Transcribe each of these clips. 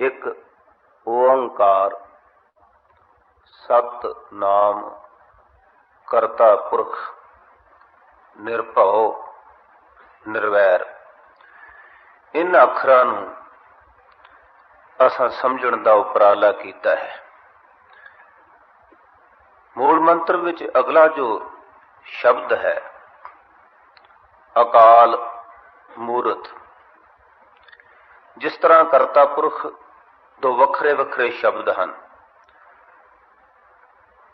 ਇੱਕ ਓੰਕਾਰ, ਸਤ ਨਾਮ, ਕਰਤਾ ਪੁਰਖ, ਨਿਰਭਉ, ਨਿਰਵੈਰ। ਇਨ ਅੱਖਰਾਂ ਨੂੰ ਅਸਾਂ ਸਮਝਣ ਦਾ ਉਪਰਾਲਾ ਕੀਤਾ ਹੈ। ਮੂਲ ਮੰਤਰ ਵਿੱਚ ਅਗਲਾ ਜੋ ਸ਼ਬਦ ਹੈ, ਅਕਾਲ ਮੂਰਤ, ਜਿਸ ਤਰ੍ਹਾਂ ਕਰਤਾ ਪੁਰਖ ਦੋ ਵੱਖਰੇ ਵੱਖਰੇ ਸ਼ਬਦ ਹਨ।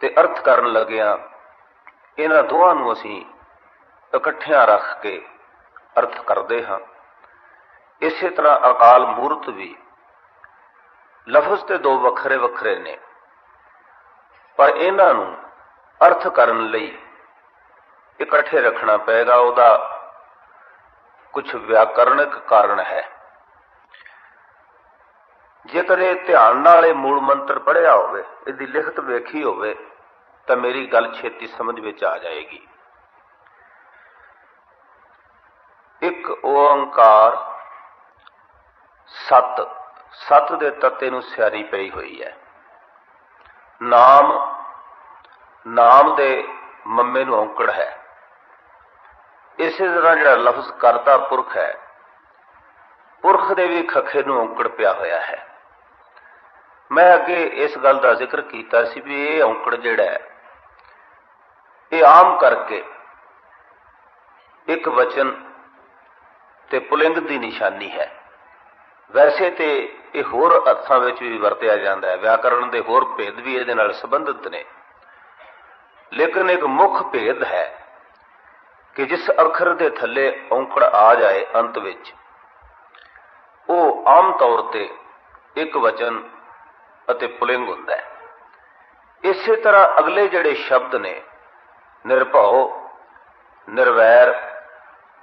ਤੇ ਅਰਥ ਕਰਨ ਲੱਗਿਆਂ ਇਹਨਾਂ ਦੋਹਾਂ ਨੂੰ ਅਸੀਂ ਇਕੱਠਿਆਂ ਰੱਖ ਕੇ ਅਰਥ ਕਰਦੇ ਹਾਂ। ਇਸੇ ਤਰ੍ਹਾਂ ਅਕਾਲ ਮੂਰਤ ਵੀ ਲਫ਼ਜ਼ ਤੇ ਦੋ ਵੱਖਰੇ ਵੱਖਰੇ ਨੇ। ਪਰ ਇਹਨਾਂ ਨੂੰ ਅਰਥ ਕਰਨ ਲਈ ਇਕੱਠੇ ਰੱਖਣਾ ਪਏਗਾ, ਉਹਦਾ ਕੁਝ ਵਿਆਕਰਣਿਕ ਕਾਰਨ ਹੈ। ਜੇਕਰ ਇਹ ਧਿਆਨ ਨਾਲ ਇਹ ਮੂਲ ਮੰਤਰ ਪੜਿਆ ਹੋਵੇ, ਇਹਦੀ ਲਿਖਤ ਵੇਖੀ ਹੋਵੇ, ਤਾਂ ਮੇਰੀ ਗੱਲ ਛੇਤੀ ਸਮਝ ਵਿੱਚ ਆ ਜਾਏਗੀ। ਇੱਕ ਓੰਕਾਰ ਸਤ ਸਤ ਦੇ ਤੱਤੇ ਨੂੰ ਸਿਆਰੀ ਪਈ ਹੋਈ ਹੈ। ਨਾਮ ਨਾਮ ਦੇ ਮੰਮੇ ਨੂੰ ਔਂਕੜ ਹੈ। ਇਸੇ ਤਰ੍ਹਾਂ ਜਿਹੜਾ ਲਫ਼ਜ਼ ਕਰਤਾ ਪੁਰਖ ਹੈ, ਪੁਰਖ ਦੇ ਵੀ ਖੱਖੇ ਨੂੰ ਔਂਕੜ ਪਿਆ ਹੋਇਆ ਹੈ। ਮੈਂ ਅੱਗੇ ਇਸ ਗੱਲ ਦਾ ਜ਼ਿਕਰ ਕੀਤਾ ਸੀ ਵੀ ਇਹ ਔਂਕੜ ਜਿਹੜਾ ਹੈ, ਇਹ ਆਮ ਕਰਕੇ ਇੱਕ ਵਚਨ ਤੇ ਪੁਲਿੰਗ ਦੀ ਨਿਸ਼ਾਨੀ ਹੈ। ਵੈਸੇ ਤੇ ਇਹ ਹੋਰ ਅਰਥਾਂ ਵਿੱਚ ਵੀ ਵਰਤਿਆ ਜਾਂਦਾ ਹੈ। ਵਿਆਕਰਣ ਦੇ ਹੋਰ ਭੇਦ ਵੀ ਇਹਦੇ ਨਾਲ ਸੰਬੰਧਿਤ ਨੇ। ਲੇਕਿਨ ਇੱਕ ਮੁੱਖ ਭੇਦ ਹੈ ਕਿ ਜਿਸ ਅੱਖਰ ਦੇ ਥੱਲੇ ਔਂਕੜ ਆ ਜਾਏ ਅੰਤ ਵਿੱਚ, ਉਹ ਆਮ ਤੌਰ ਤੇ ਇੱਕ ਵਚਨ ਅਤੇ ਪੁਲਿੰਗ ਹੁੰਦਾ ਹੈ। ਇਸੇ ਤਰ੍ਹਾਂ ਅਗਲੇ ਜਿਹੜੇ ਸ਼ਬਦ ਨੇ, ਨਿਰਭਉ, ਨਿਰਵੈਰ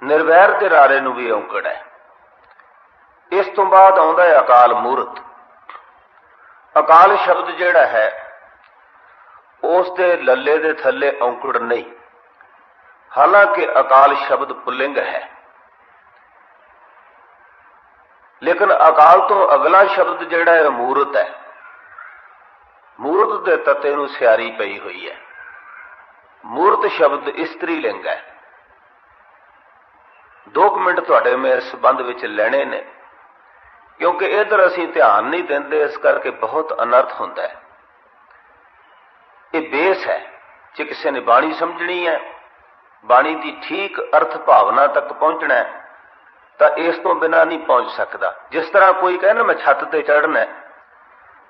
ਨਿਰਵੈਰ ਦੇ ਰਾਰੇ ਨੂੰ ਵੀ ਔਂਕੜ ਹੈ। ਇਸ ਤੋਂ ਬਾਅਦ ਆਉਂਦਾ ਹੈ ਅਕਾਲ ਮੂਰਤ। ਅਕਾਲ ਸ਼ਬਦ ਜਿਹੜਾ ਹੈ, ਉਸ ਦੇ ਲੱਲੇ ਦੇ ਥੱਲੇ ਔਂਕੜ ਨਹੀਂ। ਹਾਲਾਂਕਿ ਅਕਾਲ ਸ਼ਬਦ ਪੁਲਿੰਗ ਹੈ। ਲੇਕਿਨ ਅਕਾਲ ਤੋਂ ਅਗਲਾ ਸ਼ਬਦ ਜਿਹੜਾ ਹੈ, ਮੂਰਤ ਹੈ। ਮੂਰਤ ਦੇ ਤੱਤੇ ਨੂੰ ਸਿਆਰੀ ਪਈ ਹੋਈ ਹੈ। ਮੂਰਤ ਸ਼ਬਦ ਇਸਤਰੀ ਲਿੰਗ ਹੈ। ਦੋ ਕੁ ਮਿੰਟ ਤੁਹਾਡੇ ਮੇਰੇ ਸਬੰਧ ਵਿੱਚ ਲੈਣੇ ਨੇ, ਕਿਉਂਕਿ ਇਧਰ ਅਸੀਂ ਧਿਆਨ ਨਹੀਂ ਦਿੰਦੇ, ਇਸ ਕਰਕੇ ਬਹੁਤ ਅਨਰਥ ਹੁੰਦਾ ਹੈ। ਇਹ ਬੇਸ ਹੈ, ਜੇ ਕਿਸੇ ਨੇ ਬਾਣੀ ਸਮਝਣੀ ਹੈ, ਬਾਣੀ ਦੀ ਠੀਕ ਅਰਥ ਭਾਵਨਾ ਤੱਕ ਪਹੁੰਚਣਾ ਹੈ, ਤਾਂ ਇਸ ਤੋਂ ਬਿਨਾ ਨਹੀਂ ਪਹੁੰਚ ਸਕਦਾ। ਜਿਸ ਤਰ੍ਹਾਂ ਕੋਈ ਕਹਿੰਦਾ ਮੈਂ ਛੱਤ ਤੇ ਚੜ੍ਹਨਾ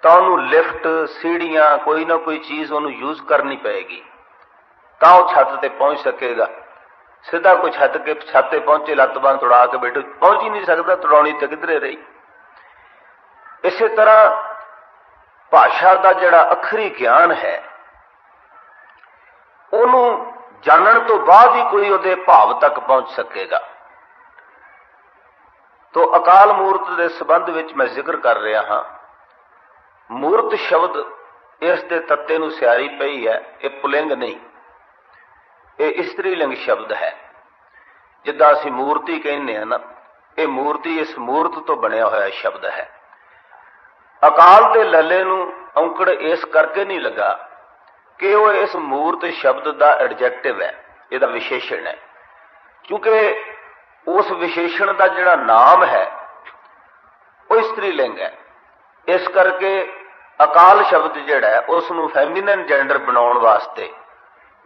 ਤਾਂ ਉਹਨੂੰ ਲਿਫਟ, ਸੀੜੀਆਂ, ਕੋਈ ਨਾ ਕੋਈ ਚੀਜ਼ ਉਹਨੂੰ ਯੂਜ਼ ਕਰਨੀ ਪਏਗੀ। ਤਾਂ ਉਹ ਛੱਤ ਤੇ ਪਹੁੰਚ ਸਕੇਗਾ। ਸਿੱਧਾ ਕੋਈ ਛੱਤ ਕੇ ਛੱਤ ਤੇ ਪਹੁੰਚੇ, ਲੱਤ ਬਾਂਹ ਤੁੜਾ ਕੇ ਬੈਠੋ, ਪਹੁੰਚ ਹੀ ਨਹੀਂ ਸਕਦਾ ਤੁੜਾਉਣੀ ਤੇ ਕਿਧਰੇ ਰਹੀ। ਇਸੇ ਤਰ੍ਹਾਂ ਭਾਸ਼ਾ ਦਾ ਜਿਹੜਾ ਅਖਰੀ ਗਿਆਨ ਹੈ, ਉਹਨੂੰ ਜਾਣਨ ਤੋਂ ਬਾਅਦ ਹੀ ਕੋਈ ਉਹਦੇ ਭਾਵ ਤੱਕ ਪਹੁੰਚ ਸਕੇਗਾ। ਤੋਂ ਅਕਾਲ ਮੂਰਤ ਦੇ ਸੰਬੰਧ ਵਿੱਚ ਮੈਂ ਜ਼ਿਕਰ ਕਰ ਰਿਹਾ ਹਾਂ। ਮੂਰਤ ਸ਼ਬਦ ਇਸ ਦੇ ਤੱਤੇ ਨੂੰ ਸਿਆਰੀ ਪਈ ਹੈ, ਇਹ ਪੁਲਿੰਗ ਨਹੀਂ। ਇਹ ਇਸਤਰੀ ਲਿੰਗ ਸ਼ਬਦ ਹੈ। ਜਿੱਦਾਂ ਅਸੀਂ ਮੂਰਤੀ ਕਹਿੰਦੇ ਹਾਂ ਨਾ, ਇਹ ਮੂਰਤੀ ਇਸ ਮੂਰਤ ਤੋਂ ਬਣਿਆ ਹੋਇਆ ਸ਼ਬਦ ਹੈ। ਅਕਾਲ ਦੇ ਲੱਲੇ ਨੂੰ ਔਂਕੜ ਇਸ ਕਰਕੇ ਨਹੀਂ ਲੱਗਾ ਕਿ ਉਹ ਇਸ ਮੂਰਤ ਸ਼ਬਦ ਦਾ ਐਡਜੈਕਟਿਵ ਹੈ, ਇਹਦਾ ਵਿਸ਼ੇਸ਼ਣ ਹੈ। ਕਿਉਂਕਿ ਉਸ ਵਿਸ਼ੇਸ਼ਣ ਦਾ ਜਿਹੜਾ ਨਾਮ ਹੈ, ਉਹ ਇਸਤਰੀ ਲਿੰਗ ਹੈ। ਇਸ ਕਰਕੇ ਅਕਾਲ ਸ਼ਬਦ ਜਿਹੜਾ ਹੈ, ਉਸ ਨੂੰ ਫੈਮਿਨਨ ਜੈਂਡਰ ਬਣਾਉਣ ਵਾਸਤੇ,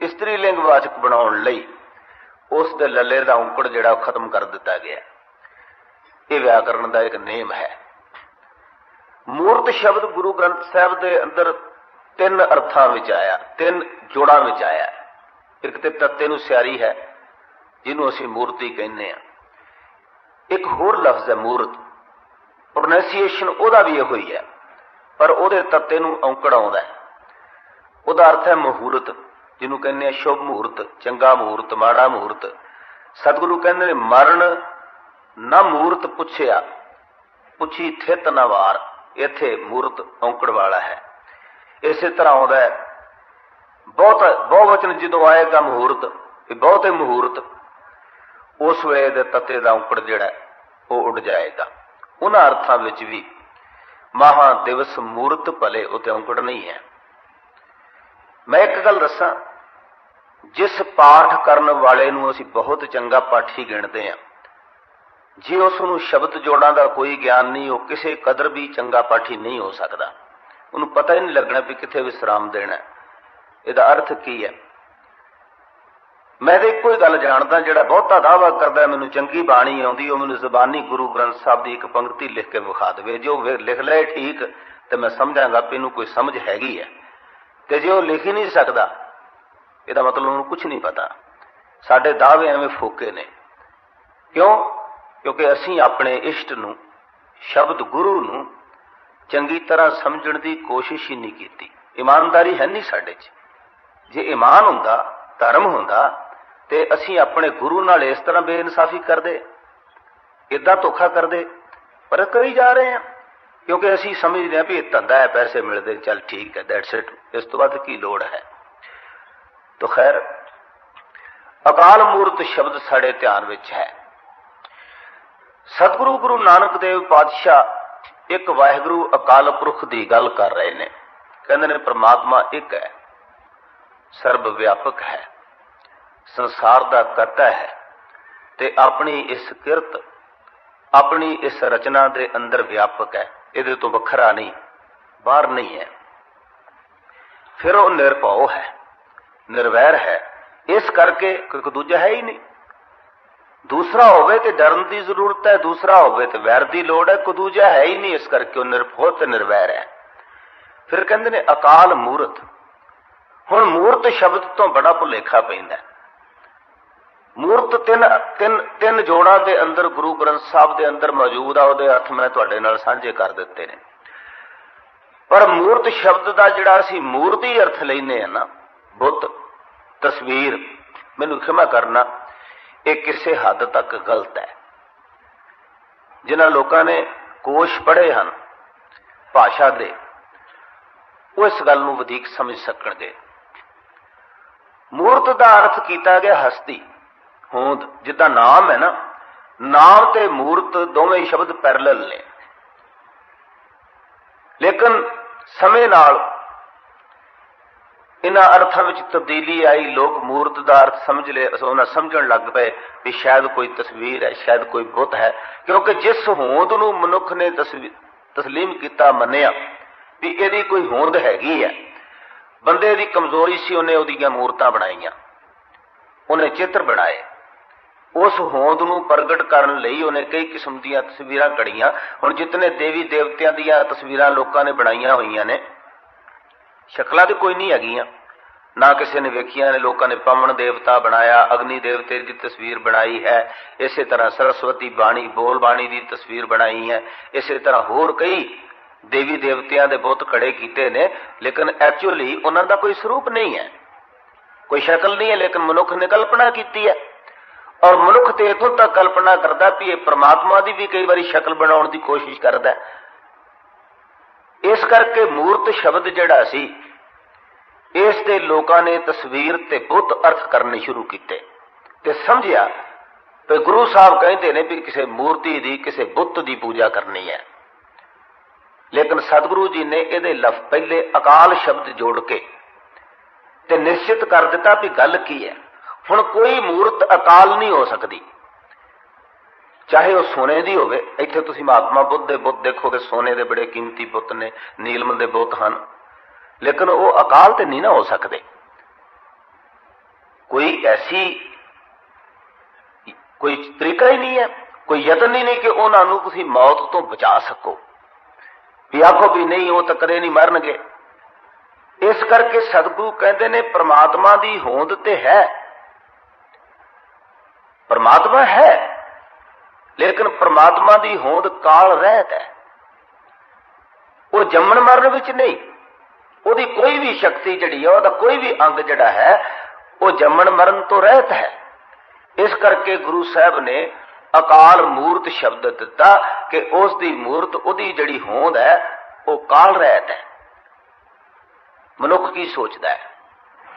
ਇਸਤਰੀ ਲਿੰਗ ਵਾਚਕ ਬਣਾਉਣ ਲਈ, ਉਸ ਦੇ ਲੱਲੇ ਦਾ ਔਂਕੜ ਜਿਹੜਾ ਉਹ ਖਤਮ ਕਰ ਦਿੱਤਾ ਗਿਆ। ਇਹ ਵਿਆਕਰਣ ਦਾ ਇੱਕ ਨੇਮ ਹੈ। ਮੂਰਤ ਸ਼ਬਦ ਗੁਰੂ ਗ੍ਰੰਥ ਸਾਹਿਬ ਦੇ ਅੰਦਰ ਤਿੰਨ ਅਰਥਾਂ ਵਿੱਚ ਆਇਆ, ਤਿੰਨ ਜੋੜਾਂ ਵਿੱਚ ਆਇਆ ਇੱਕ ਤੇ ਤੱਤੇ ਨੂੰ ਸਿਆਰੀ ਹੈ, ਜਿਹਨੂੰ ਅਸੀਂ ਮੂਰਤੀ ਕਹਿੰਦੇ ਆ ਇੱਕ ਹੋਰ ਲਫ਼ਜ਼ ਹੈ ਮੂਰਤ। ਪ੍ਰੋਨੰਸੀਏਸ਼ਨ ਉਹਦਾ ਵੀ ਇਹੋ ਹੀ ਹੈ। ਪਰ ਉਹਦੇ ਤੱਤੇ ਨੂੰ ਔਂਕੜ ਆਉਂਦਾ ਹੈ। ਉਹਦਾ ਅਰਥ ਹੈ ਮਹੂਰਤ, ਜਿਹਨੂੰ ਕਹਿੰਦੇ ਆ ਸ਼ੁਭ ਮਹੂਰਤ, ਚੰਗਾ ਮਹੂਰਤ, ਮਾੜਾ ਮਹੂਰਤ। ਸਤਿਗੁਰੂ ਕਹਿੰਦੇ ਨੇ, ਮਰਨ ਨਾ ਮੂਰਤ ਪੁੱਛਿਆ, ਪੁੱਛੀ ਥਿਤ ਨਾ ਵਾਰ, ਇੱਥੇ ਮੂਰਤ ਔਂਕੜ ਵਾਲਾ ਹੈ। ਇਸੇ ਤਰ੍ਹਾਂ ਆਉਂਦਾ ਹੈ, ਬਹੁਤ ਬਹੁਵਚਨ ਜਦੋਂ ਆਏਗਾ ਮਹੂਰਤ ਇਹ ਬਹੁਤੇ ਮਹੂਰਤ, ਉਸ ਵੇਲੇ ਦੇ ਤੱਤੇ ਦਾ ਔਂਕੜ ਜਿਹੜਾ ਉਹ ਉੱਡ ਜਾਏਗਾ। ਉਹਨਾਂ ਅਰਥਾਂ ਵਿੱਚ ਵੀ ਮਹਾ ਦਿਵਸ ਮੂਰਤ ਭਲੇ ਉਤੇ ਔਂਕੜ ਨਹੀਂ ਹੈ। ਮੈਂ ਇੱਕ ਗੱਲ ਦੱਸਾਂ, ਜਿਸ ਪਾਠ ਕਰਨ ਵਾਲੇ ਨੂੰ ਅਸੀਂ ਬਹੁਤ ਚੰਗਾ ਪਾਠੀ ਗਿਣਦੇ ਹਾਂ, ਜੇ ਉਸ ਨੂੰ ਸ਼ਬਦ ਜੋੜਾਂ ਦਾ ਕੋਈ ਗਿਆਨ ਨਹੀਂ, ਉਹ ਕਿਸੇ ਕਦਰ ਵੀ ਚੰਗਾ ਪਾਠੀ ਨਹੀਂ ਹੋ ਸਕਦਾ। ਉਹਨੂੰ ਪਤਾ ਹੀ ਨਹੀਂ ਲੱਗਣਾ ਵੀ ਕਿੱਥੇ ਵਿਸਰਾਮ ਦੇਣਾ ਇਹਦਾ ਅਰਥ ਕੀ ਹੈ? ਮੈਂ ਤਾਂ ਇੱਕੋ ਹੀ ਗੱਲ ਜਾਣਦਾ ਜਿਹੜਾ ਬਹੁਤਾ ਦਾਅਵਾ ਕਰਦਾ ਮੈਨੂੰ ਚੰਗੀ ਬਾਣੀ ਆਉਂਦੀ, ਉਹ ਮੈਨੂੰ ਜ਼ਬਾਨੀ ਗੁਰੂ ਗ੍ਰੰਥ ਸਾਹਿਬ ਦੀ ਇੱਕ ਪੰਕਤੀ ਲਿਖ ਕੇ ਵਿਖਾ ਦੇਵੇ। ਜੇ ਉਹ ਲਿਖ ਲਏ ਠੀਕ, ਤੇ ਮੈਂ ਸਮਝਾਂਗਾ ਵੀ ਇਹਨੂੰ ਕੋਈ ਸਮਝ ਹੈਗੀ ਹੈ। ਤੇ ਜੇ ਉਹ ਲਿਖ ਹੀ ਨਹੀਂ ਸਕਦਾ, ਇਹਦਾ ਮਤਲਬ ਉਹਨੂੰ ਕੁਝ ਨਹੀਂ ਪਤਾ। ਸਾਡੇ ਦਾਅਵੇ ਐਵੇਂ ਫੋਕੇ ਨੇ। ਕਿਉਂ? ਕਿਉਂਕਿ ਅਸੀਂ ਆਪਣੇ ਇਸ਼ਟ ਨੂੰ, ਸ਼ਬਦ ਗੁਰੂ ਨੂੰ ਚੰਗੀ ਤਰ੍ਹਾਂ ਸਮਝਣ ਦੀ ਕੋਸ਼ਿਸ਼ ਹੀ ਨਹੀਂ ਕੀਤੀ। ਇਮਾਨਦਾਰੀ ਹੈ ਨਹੀਂ ਸਾਡੇ 'ਚ। ਜੇ ਇਮਾਨ ਹੁੰਦਾ, ਧਰਮ ਹੁੰਦਾ ਤੇ ਅਸੀਂ ਆਪਣੇ ਗੁਰੂ ਨਾਲ ਇਸ ਤਰ੍ਹਾਂ ਬੇਇਨਸਾਫੀ ਕਰਦੇ ਇਦਾਂ ਧੋਖਾ ਕਰਦੇ, ਪਰ ਕਰੀ ਜਾ ਰਹੇ ਹਾਂ। ਕਿਉਂਕਿ ਅਸੀਂ ਸਮਝਦੇ ਹਾਂ ਵੀ ਇਹ ਧੰਦਾ ਹੈ, ਪੈਸੇ ਮਿਲਦੇ ਚੱਲ ਠੀਕ ਹੈ ਦੈਟਸ ਇਟ ਇਸ ਤੋਂ ਬਾਅਦ ਕੀ ਲੋੜ ਹੈ? ਤੋ ਖੈਰ, ਅਕਾਲ ਮੂਰਤ ਸ਼ਬਦ ਸਾਡੇ ਧਿਆਨ ਵਿੱਚ ਹੈ। ਸਤਿਗੁਰੂ ਗੁਰੂ ਨਾਨਕ ਦੇਵ ਪਾਤਸ਼ਾਹ ਇੱਕ ਵਾਹਿਗੁਰੂ ਅਕਾਲ ਪੁਰਖ ਦੀ ਗੱਲ ਕਰ ਰਹੇ ਨੇ। ਕਹਿੰਦੇ ਨੇ, ਪ੍ਰਮਾਤਮਾ ਇੱਕ ਹੈ ਸਰਬ ਵਿਆਪਕ ਹੈ। ਸੰਸਾਰ ਦਾ ਕਰਤਾ ਹੈ ਤੇ ਆਪਣੀ ਇਸ ਕਿਰਤ, ਆਪਣੀ ਇਸ ਰਚਨਾ ਦੇ ਅੰਦਰ ਵਿਆਪਕ ਹੈ। ਇਹਦੇ ਤੋਂ ਵੱਖਰਾ ਨਹੀਂ, ਬਾਹਰ ਨਹੀਂ ਹੈ। ਫਿਰ ਉਹ ਨਿਰਭਉ ਹੈ, ਨਿਰਵੈਰ ਹੈ। ਇਸ ਕਰਕੇ ਕੋਈ ਦੂਜਾ ਹੈ ਹੀ ਨਹੀਂ। ਦੂਸਰਾ ਹੋਵੇ ਤੇ ਡਰਨ ਦੀ ਜ਼ਰੂਰਤ ਹੈ, ਦੂਸਰਾ ਹੋਵੇ ਤੇ ਵੈਰ ਦੀ ਲੋੜ ਹੈ, ਕੋਈ ਦੂਜਾ ਹੈ ਹੀ ਨਹੀਂ। ਇਸ ਕਰਕੇ ਉਹ ਨਿਰਭਉ ਤੇ ਨਿਰਵੈਰ ਹੈ। ਫਿਰ ਕਹਿੰਦੇ ਨੇ ਅਕਾਲ ਮੂਰਤ। ਹੁਣ ਮੂਰਤ ਸ਼ਬਦ ਤੋਂ ਬੜਾ ਭੁਲੇਖਾ ਪੈਂਦਾ ਮੂਰਤ ਤਿੰਨ ਤਿੰਨ ਤਿੰਨ ਜੋੜਾਂ ਦੇ ਅੰਦਰ ਗੁਰੂ ਗ੍ਰੰਥ ਸਾਹਿਬ ਦੇ ਅੰਦਰ ਮੌਜੂਦ ਆ, ਉਹਦੇ ਅਰਥ ਮੈਂ ਤੁਹਾਡੇ ਨਾਲ ਸਾਂਝੇ ਕਰ ਦਿੱਤੇ ਨੇ। ਪਰ ਮੂਰਤ ਸ਼ਬਦ ਦਾ ਜਿਹੜਾ ਅਸੀਂ ਮੂਰਤੀ ਅਰਥ ਲੈਨੇ ਆ ਨਾ, ਬੁੱਤ, ਤਸਵੀਰ, ਮੈਨੂੰ ਖਿਮਾ ਕਰਨਾ, ਇਹ ਕਿਸੇ ਹੱਦ ਤੱਕ ਗਲਤ ਹੈ। ਜਿਨ੍ਹਾਂ ਲੋਕਾਂ ਨੇ ਕੋਸ਼ ਪੜ੍ਹੇ ਹਨ, ਭਾਸ਼ਾ ਦੇ, ਉਹ ਇਸ ਗੱਲ ਨੂੰ ਵਧੇਕ ਸਮਝ ਸਕਣਗੇ। ਮੂਰਤ ਦਾ ਅਰਥ ਕੀਤਾ ਗਿਆ ਹਸਤੀ। ਹੋਂਦ, ਜਿੱਦਾਂ ਨਾਮ ਹੈ ਨਾ, ਨਾਮ ਤੇ ਮੂਰਤ ਦੋਵੇਂ ਸ਼ਬਦ ਪੈਰਲਲ ਨੇ। ਲੇਕਿਨ ਸਮੇਂ ਨਾਲ ਇਹਨਾਂ ਅਰਥਾਂ ਵਿੱਚ ਤਬਦੀਲੀ ਆਈ, ਲੋਕ ਮੂਰਤ ਦਾ ਅਰਥ ਸਮਝ ਲਏ ਉਹਨਾਂ ਸਮਝਣ ਲੱਗ ਪਏ ਵੀ ਸ਼ਾਇਦ ਕੋਈ ਤਸਵੀਰ ਹੈ, ਸ਼ਾਇਦ ਕੋਈ ਬੁੱਤ ਹੈ, ਕਿਉਂਕਿ ਜਿਸ ਹੋਂਦ ਨੂੰ ਮਨੁੱਖ ਨੇ ਤਸਵੀ- ਤਸਲੀਮ ਕੀਤਾ, ਮੰਨਿਆ, ਵੀ ਇਹਦੀ ਕੋਈ ਹੋਂਦ ਹੈਗੀ ਹੈ। ਬੰਦੇ ਦੀ ਕਮਜ਼ੋਰੀ ਸੀ, ਉਹਨੇ ਉਹਦੀਆਂ ਮੂਰਤਾਂ ਬਣਾਈਆਂ, ਉਹਨੇ ਚਿੱਤਰ ਬਣਾਏ। ਉਸ ਹੋਂਦ ਨੂੰ ਪ੍ਰਗਟ ਕਰਨ ਲਈ ਉਹਨੇ ਕਈ ਕਿਸਮ ਦੀਆਂ ਤਸਵੀਰਾਂ ਘੜੀਆਂ ਹੁਣ ਜਿਤਨੇ ਦੇਵੀ ਦੇਵਤਿਆਂ ਦੀਆਂ ਤਸਵੀਰਾਂ ਲੋਕਾਂ ਨੇ ਬਣਾਈਆਂ ਹੋਈਆਂ ਨੇ, ਸ਼ਕਲਾਂ ਤੇ ਕੋਈ ਨਹੀਂ ਹੈਗੀਆਂ। ਨਾ ਕਿਸੇ ਨੇ ਵੇਖੀਆਂ ਨੇ, ਲੋਕਾਂ ਨੇ ਪਵਨ ਦੇਵਤਾ ਬਣਾਇਆ, ਅਗਨੀ ਦੇਵਤੇ ਦੀ ਤਸਵੀਰ ਬਣਾਈ ਹੈ, ਇਸੇ ਤਰ੍ਹਾਂ ਸਰਸਵਤੀ ਬਾਣੀ, ਬੋਲ ਬਾਣੀ ਦੀ ਤਸਵੀਰ ਬਣਾਈ ਹੈ, ਇਸੇ ਤਰ੍ਹਾਂ ਹੋਰ ਕਈ ਦੇਵੀ ਦੇਵਤਿਆਂ ਦੇ ਬਹੁਤ ਖੜੇ ਕੀਤੇ ਨੇ, ਲੇਕਿਨ ਐਕਚੁਅਲੀ ਉਹਨਾਂ ਦਾ ਕੋਈ ਸਰੂਪ ਨਹੀਂ ਹੈ। ਕੋਈ ਸ਼ਕਲ ਨਹੀਂ ਹੈ, ਲੇਕਿਨ ਮਨੁੱਖ ਨੇ ਕਲਪਨਾ ਕੀਤੀ ਹੈ। ਔਰ ਮਨੁੱਖ ਤੇ ਇਥੋਂ ਤੱਕ ਕਲਪਨਾ ਕਰਦਾ ਵੀ ਇਹ ਪ੍ਰਮਾਤਮਾ ਦੀ ਵੀ ਕਈ ਵਾਰੀ ਸ਼ਕਲ ਬਣਾਉਣ ਦੀ ਕੋਸ਼ਿਸ਼ ਕਰਦਾ ਇਸ ਕਰਕੇ ਮੂਰਤ ਸ਼ਬਦ ਜਿਹੜਾ ਸੀ, ਇਸ ਦੇ ਲੋਕਾਂ ਨੇ ਤਸਵੀਰ ਤੇ ਬੁੱਤ ਅਰਥ ਕਰਨੇ ਸ਼ੁਰੂ ਕੀਤੇ ਤੇ ਸਮਝਿਆ ਕਿ ਗੁਰੂ ਸਾਹਿਬ ਕਹਿੰਦੇ ਨੇ ਵੀ ਕਿਸੇ ਮੂਰਤੀ ਦੀ, ਕਿਸੇ ਬੁੱਤ ਦੀ ਪੂਜਾ ਕਰਨੀ ਹੈ। ਲੇਕਿਨ ਸਤਿਗੁਰੂ ਜੀ ਨੇ ਇਹਦੇ ਲਫ਼ ਪਹਿਲੇ ਅਕਾਲ ਸ਼ਬਦ ਜੋੜ ਕੇ ਤੇ ਨਿਸ਼ਚਿਤ ਕਰ ਦਿੱਤਾ ਵੀ ਗੱਲ ਕੀ ਹੈ। ਹੁਣ ਕੋਈ ਮੂਰਤ ਅਕਾਲ ਨਹੀਂ ਹੋ ਸਕਦੀ। ਚਾਹੇ ਉਹ ਸੋਨੇ ਦੀ ਹੋਵੇ, ਇੱਥੇ ਤੁਸੀਂ ਮਹਾਤਮਾ ਬੁੱਧ ਦੇ ਬੁੱਤ ਦੇਖੋਗੇ, ਸੋਨੇ ਦੇ ਬੜੇ ਕੀਮਤੀ ਬੁੱਤ ਨੇ, ਨੀਲਮ ਦੇ ਬੁੱਤ ਹਨ। ਲੇਕਿਨ ਉਹ ਅਕਾਲ ਤੇ ਨਹੀਂ ਨਾ ਹੋ ਸਕਦੇ। ਕੋਈ ਐਸੀ, ਕੋਈ ਤਰੀਕਾ ਹੀ ਨਹੀਂ ਹੈ, ਕੋਈ ਯਤਨ ਹੀ ਨਹੀਂ ਕਿ ਉਹਨਾਂ ਨੂੰ ਤੁਸੀਂ ਮੌਤ ਤੋਂ ਬਚਾ ਸਕੋ। ਵੀ ਆਖੋ ਵੀ ਨਹੀਂ, ਉਹ ਤਾਂ ਕਦੇ ਨਹੀਂ ਮਰਨਗੇ। ਇਸ ਕਰਕੇ ਸਤਿਗੁਰੂ ਕਹਿੰਦੇ ਨੇ, ਪ੍ਰਮਾਤਮਾ ਦੀ ਹੋਂਦ ਤੇ ਹੈ। ਪ੍ਰਮਾਤਮਾ ਹੈ। ਲੇਕਿਨ ਪ੍ਰਮਾਤਮਾ ਦੀ ਹੋਂਦ ਕਾਲ ਰਹਿਤ ਹੈ। ਉਹ ਜੰਮਣ ਮਰਨ ਵਿੱਚ ਨਹੀਂ। ਉਹਦੀ ਕੋਈ ਵੀ ਸ਼ਕਤੀ ਜਿਹੜੀ ਹੈ ਉਹਦਾ ਕੋਈ ਵੀ ਅੰਗ ਜਿਹੜਾ ਹੈ, ਉਹ ਜੰਮਣ ਮਰਨ ਤੋਂ ਰਹਿਤ ਹੈ। ਇਸ ਕਰਕੇ ਗੁਰੂ ਸਾਹਿਬ ਨੇ ਅਕਾਲ ਮੂਰਤ ਸ਼ਬਦ ਦਿੱਤਾ ਕਿ ਉਸ ਦੀ ਮੂਰਤ, ਉਹਦੀ ਜਿਹੜੀ ਹੋਂਦ ਹੈ, ਉਹ ਕਾਲ ਰਹਿਤ ਹੈ। ਮਨੁੱਖ ਕੀ ਸੋਚਦਾ ਹੈ?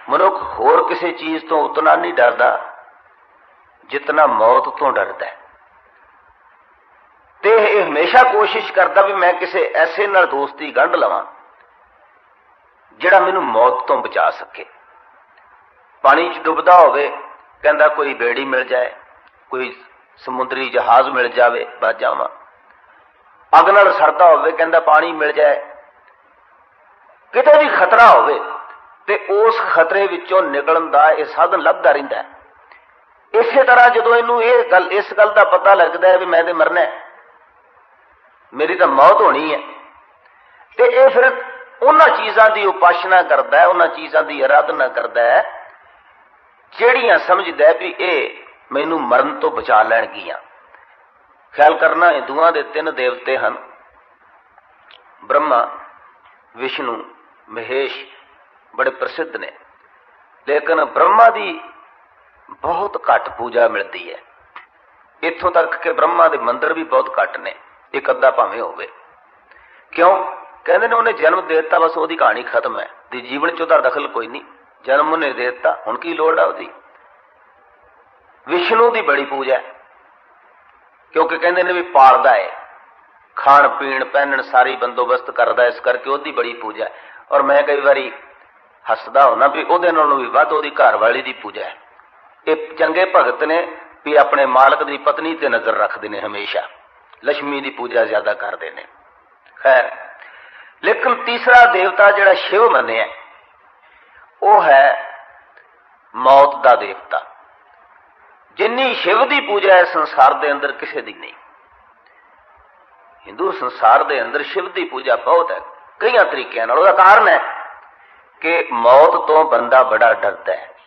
ਮਨੁੱਖ ਹੋਰ ਕਿਸੇ ਚੀਜ਼ ਤੋਂ ਉਤਨਾ ਨਹੀਂ ਡਰਦਾ। ਜਿਤਨਾ ਮੌਤ ਤੋਂ ਡਰਦਾ ਹੈ। ਤੇ ਇਹ ਹਮੇਸ਼ਾ ਕੋਸ਼ਿਸ਼ ਕਰਦਾ ਵੀ ਮੈਂ ਕਿਸੇ ਐਸੇ ਨਾਲ ਦੋਸਤੀ ਗੰਢ ਲਵਾਂ, ਜਿਹੜਾ ਮੈਨੂੰ ਮੌਤ ਤੋਂ ਬਚਾ ਸਕੇ। ਪਾਣੀ 'ਚ ਡੁੱਬਦਾ ਹੋਵੇ, ਕਹਿੰਦਾ ਕੋਈ ਬੇੜੀ ਮਿਲ ਜਾਏ, ਕੋਈ ਸਮੁੰਦਰੀ ਜਹਾਜ਼ ਮਿਲ ਜਾਵੇ, ਬਚ ਜਾਵਾਂ। ਅੱਗ ਨਾਲ ਸੜਦਾ ਹੋਵੇ, ਕਹਿੰਦਾ ਪਾਣੀ ਮਿਲ ਜਾਏ। ਕਿਤੇ ਵੀ ਖਤਰਾ ਹੋਵੇ, ਤੇ ਉਸ ਖਤਰੇ ਵਿੱਚੋਂ ਨਿਕਲਣ ਦਾ ਇਹ ਸਾਧਨ ਲੱਭਦਾ ਰਹਿੰਦਾ ਹੈ। ਇਸੇ ਤਰ੍ਹਾਂ ਜਦੋਂ ਇਹਨੂੰ ਇਹ ਗੱਲ, ਇਸ ਗੱਲ ਦਾ ਪਤਾ ਲੱਗਦਾ ਹੈ ਵੀ ਮੈਂ ਤੇ ਮਰਨਾ ਹੈ। ਮੇਰੀ ਤਾਂ ਮੌਤ ਹੋਣੀ ਹੈ। ਤੇ ਇਹ ਫਿਰ ਉਹਨਾਂ ਚੀਜ਼ਾਂ ਦੀ ਉਪਾਸ਼ਨਾ ਕਰਦਾ ਹੈ, ਉਹਨਾਂ ਚੀਜ਼ਾਂ ਦੀ ਆਰਾਧਨਾ ਕਰਦਾ ਹੈ, ਜਿਹੜੀਆਂ ਸਮਝਦਾ ਵੀ ਇਹ ਮੈਨੂੰ ਮਰਨ ਤੋਂ ਬਚਾ ਲੈਣਗੀਆਂ। ਖਿਆਲ ਕਰਨਾ ਹਿੰਦੂਆਂ ਦੇ ਤਿੰਨ ਦੇਵਤੇ ਹਨ। ਬ੍ਰਹਮਾ, ਵਿਸ਼ਨੂੰ, ਮਹੇਸ਼ ਬੜੇ ਪ੍ਰਸਿੱਧ ਨੇ। ਲੇਕਿਨ ਬ੍ਰਹਮਾ ਦੀ ਬਹੁਤ ਘੱਟ ਪੂਜਾ ਮਿਲਦੀ ਹੈ। ਇੱਥੋਂ ਤੱਕ ਕਿ ਬ੍ਰਹਮਾ ਦੇ ਮੰਦਰ ਵੀ ਬਹੁਤ ਘੱਟ ਨੇ। ਇੱਕ ਅੱਧਾ ਭਾਵੇਂ ਹੋਵੇ। ਕਿਉਂ? ਕਹਿੰਦੇ ਨੇ ਉਹਨੇ ਜਨਮ ਦੇ ਦਿੱਤਾ ਬਸ ਉਹਦੀ ਕਹਾਣੀ ਖਤਮ ਹੈ। ਦੀ ਜੀਵਨ ਚ ਉਹਦਾ ਦਖਲ ਕੋਈ ਨਹੀਂ। ਜਨਮ ਉਹਨੇ ਦੇ ਦਿੱਤਾ, ਹੁਣ ਕੀ ਲੋੜ ਆ ਉਹਦੀ? ਵਿਸ਼ਨੂੰ ਦੀ ਬੜੀ ਪੂਜਾ ਹੈ। ਕਿਉਂਕਿ ਕਹਿੰਦੇ ਨੇ ਵੀ ਪਾਲਦਾ ਹੈ। ਖਾਣ, ਪੀਣ, ਪਹਿਨਣ ਸਾਰੀ ਬੰਦੋਬਸਤ ਕਰਦਾ ਇਸ ਕਰਕੇ ਉਹਦੀ ਬੜੀ ਪੂਜਾ ਹੈ। ਔਰ ਮੈਂ ਕਈ ਵਾਰੀ ਹੱਸਦਾ ਹੁੰਦਾ ਵੀ ਉਹਦੇ ਨਾਲੋਂ ਵੀ ਵੱਧ ਉਹਦੀ ਘਰ ਵਾਲੀ ਦੀ ਪੂਜਾ ਹੈ। ਇਹ ਚੰਗੇ ਭਗਤ ਨੇ ਵੀ ਆਪਣੇ ਮਾਲਕ ਦੀ ਪਤਨੀ ਤੇ ਨਜ਼ਰ ਰੱਖਦੇ ਨੇ ਹਮੇਸ਼ਾ। ਲక్ష్ਮੀ ਦੀ ਪੂਜਾ ਜ਼ਿਆਦਾ ਕਰਦੇ ਨੇ। ਖੈਰ, ਲੇਕਿਨ ਤੀਸਰਾ ਦੇਵਤਾ ਜਿਹੜਾ ਸ਼ਿਵ ਮੰਨਿਆ, ਉਹ ਹੈ ਮੌਤ ਦਾ ਦੇਵਤਾ। ਜਿੰਨੀ ਸ਼ਿਵ ਦੀ ਪੂਜਾ ਹੈ, ਸੰਸਾਰ ਦੇ ਅੰਦਰ ਕਿਸੇ ਦੀ ਨਹੀਂ। ਹਿੰਦੂ ਸੰਸਾਰ ਦੇ ਅੰਦਰ ਸ਼ਿਵ ਦੀ ਪੂਜਾ ਬਹੁਤ ਹੈ। ਕਈਆਂ ਤਰੀਕਿਆਂ ਨਾਲ ਉਹਦਾ ਕਾਰਨ ਹੈ ਕਿ ਮੌਤ ਤੋਂ ਬੰਦਾ ਬੜਾ ਡਰਦਾ ਹੈ।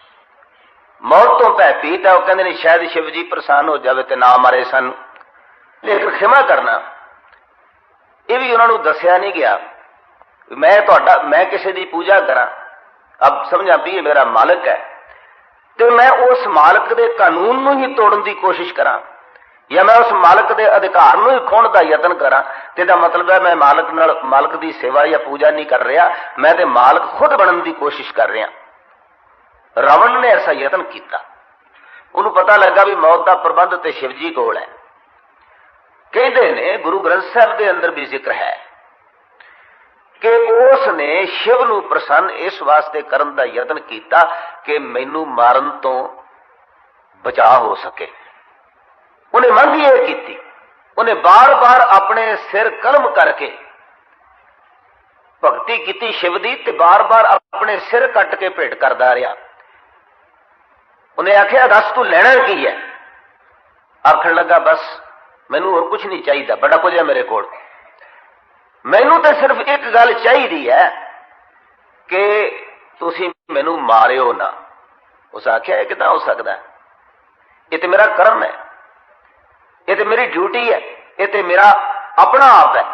ਮੌਤ ਤੋਂ ਭੈ ਪੀਤ ਹੈ ਉਹ ਕਹਿੰਦੇ ਨੇ ਸ਼ਾਇਦ ਸ਼ਿਵ ਜੀ ਪ੍ਰਸੰਨ ਹੋ ਜਾਵੇ ਤੇ ਨਾ ਮਾਰੇ ਸਨ। ਲੇਕਿਨ ਖਿਮਾ ਕਰਨਾ। ਇਹ ਵੀ ਉਹਨਾਂ ਨੂੰ ਦੱਸਿਆ ਨਹੀਂ ਗਿਆ ਮੈਂ ਤੁਹਾਡਾ, ਮੈਂ ਕਿਸੇ ਦੀ ਪੂਜਾ ਕਰਾਂ। ਅਬ ਸਮਝਾ ਵੀ ਇਹ ਮੇਰਾ ਮਾਲਕ ਹੈ। ਤੇ ਮੈਂ ਉਸ ਮਾਲਕ ਦੇ ਕਾਨੂੰਨ ਨੂੰ ਹੀ ਤੋੜਨ ਦੀ ਕੋਸ਼ਿਸ਼ ਕਰਾਂ। ਜਾਂ ਮੈਂ ਉਸ ਮਾਲਕ ਦੇ ਅਧਿਕਾਰ ਨੂੰ ਹੀ ਖੋਣ ਦਾ ਯਤਨ ਕਰਾਂ। ਤੇ ਦਾ ਮਤਲਬ ਹੈ ਮੈਂ ਮਾਲਕ ਨਾਲ, ਮਾਲਕ ਦੀ ਸੇਵਾ ਜਾਂ ਪੂਜਾ ਨਹੀਂ ਕਰ ਰਿਹਾ। ਮੈਂ ਤੇ ਮਾਲਕ ਖੁਦ ਬਣਨ ਦੀ ਕੋਸ਼ਿਸ਼ ਕਰ ਰਿਹਾ। ਰਾਵਣ ਨੇ ਐਸਾ ਯਤਨ ਕੀਤਾ। ਉਹਨੂੰ ਪਤਾ ਲੱਗਾ ਵੀ ਮੌਤ ਦਾ ਪ੍ਰਬੰਧ ਤੇ ਸ਼ਿਵ ਜੀ ਕੋਲ ਹੈ। ਕਹਿੰਦੇ ਨੇ, ਗੁਰੂ ਗ੍ਰੰਥ ਸਾਹਿਬ ਦੇ ਅੰਦਰ ਵੀ ਜ਼ਿਕਰ ਹੈ ਕਿ ਉਸ ਨੇ ਸ਼ਿਵ ਨੂੰ ਪ੍ਰਸੰਨ ਇਸ ਵਾਸਤੇ ਕਰਨ ਦਾ ਯਤਨ ਕੀਤਾ ਕਿ ਮੈਨੂੰ ਮਾਰਨ ਤੋਂ ਬਚਾ ਹੋ ਸਕੇ। ਉਹਨੇ ਮੰਗ ਇਹ ਕੀਤੀ। ਉਹਨੇ ਬਾਰ-ਬਾਰ ਆਪਣੇ ਸਿਰ ਕਲਮ ਕਰਕੇ ਭਗਤੀ ਕੀਤੀ ਸ਼ਿਵ ਦੀ ਤੇ ਬਾਰ-ਬਾਰ ਆਪਣੇ ਸਿਰ ਕੱਟ ਕੇ ਭੇਟ ਕਰਦਾ ਰਿਹਾ। ਉਹਨੇ ਆਖਿਆ, ਦੱਸ ਤੂੰ ਲੈਣਾ ਕੀ ਹੈ? ਆਖਣ ਲੱਗਾ, ਬਸ, ਮੈਨੂੰ ਹੋਰ ਕੁਝ ਨਹੀਂ ਚਾਹੀਦਾ, ਬੜਾ ਕੁਝ ਹੈ ਮੇਰੇ ਕੋਲ। ਮੈਨੂੰ ਤਾਂ ਸਿਰਫ ਇੱਕ ਗੱਲ ਚਾਹੀਦੀ ਹੈ ਕਿ ਤੁਸੀਂ ਮੈਨੂੰ ਮਾਰਿਓ ਨਾ। ਉਸ ਆਖਿਆ, ਇਹ ਕਿਦਾਂ ਹੋ ਸਕਦਾ ਇਹ ਤੇ ਮੇਰਾ ਕਰਮ ਹੈ। ਇਹ ਤੇ ਮੇਰੀ ਡਿਊਟੀ ਹੈ। ਇਹ ਤੇ ਮੇਰਾ ਆਪਣਾ ਆਪ ਹੈ।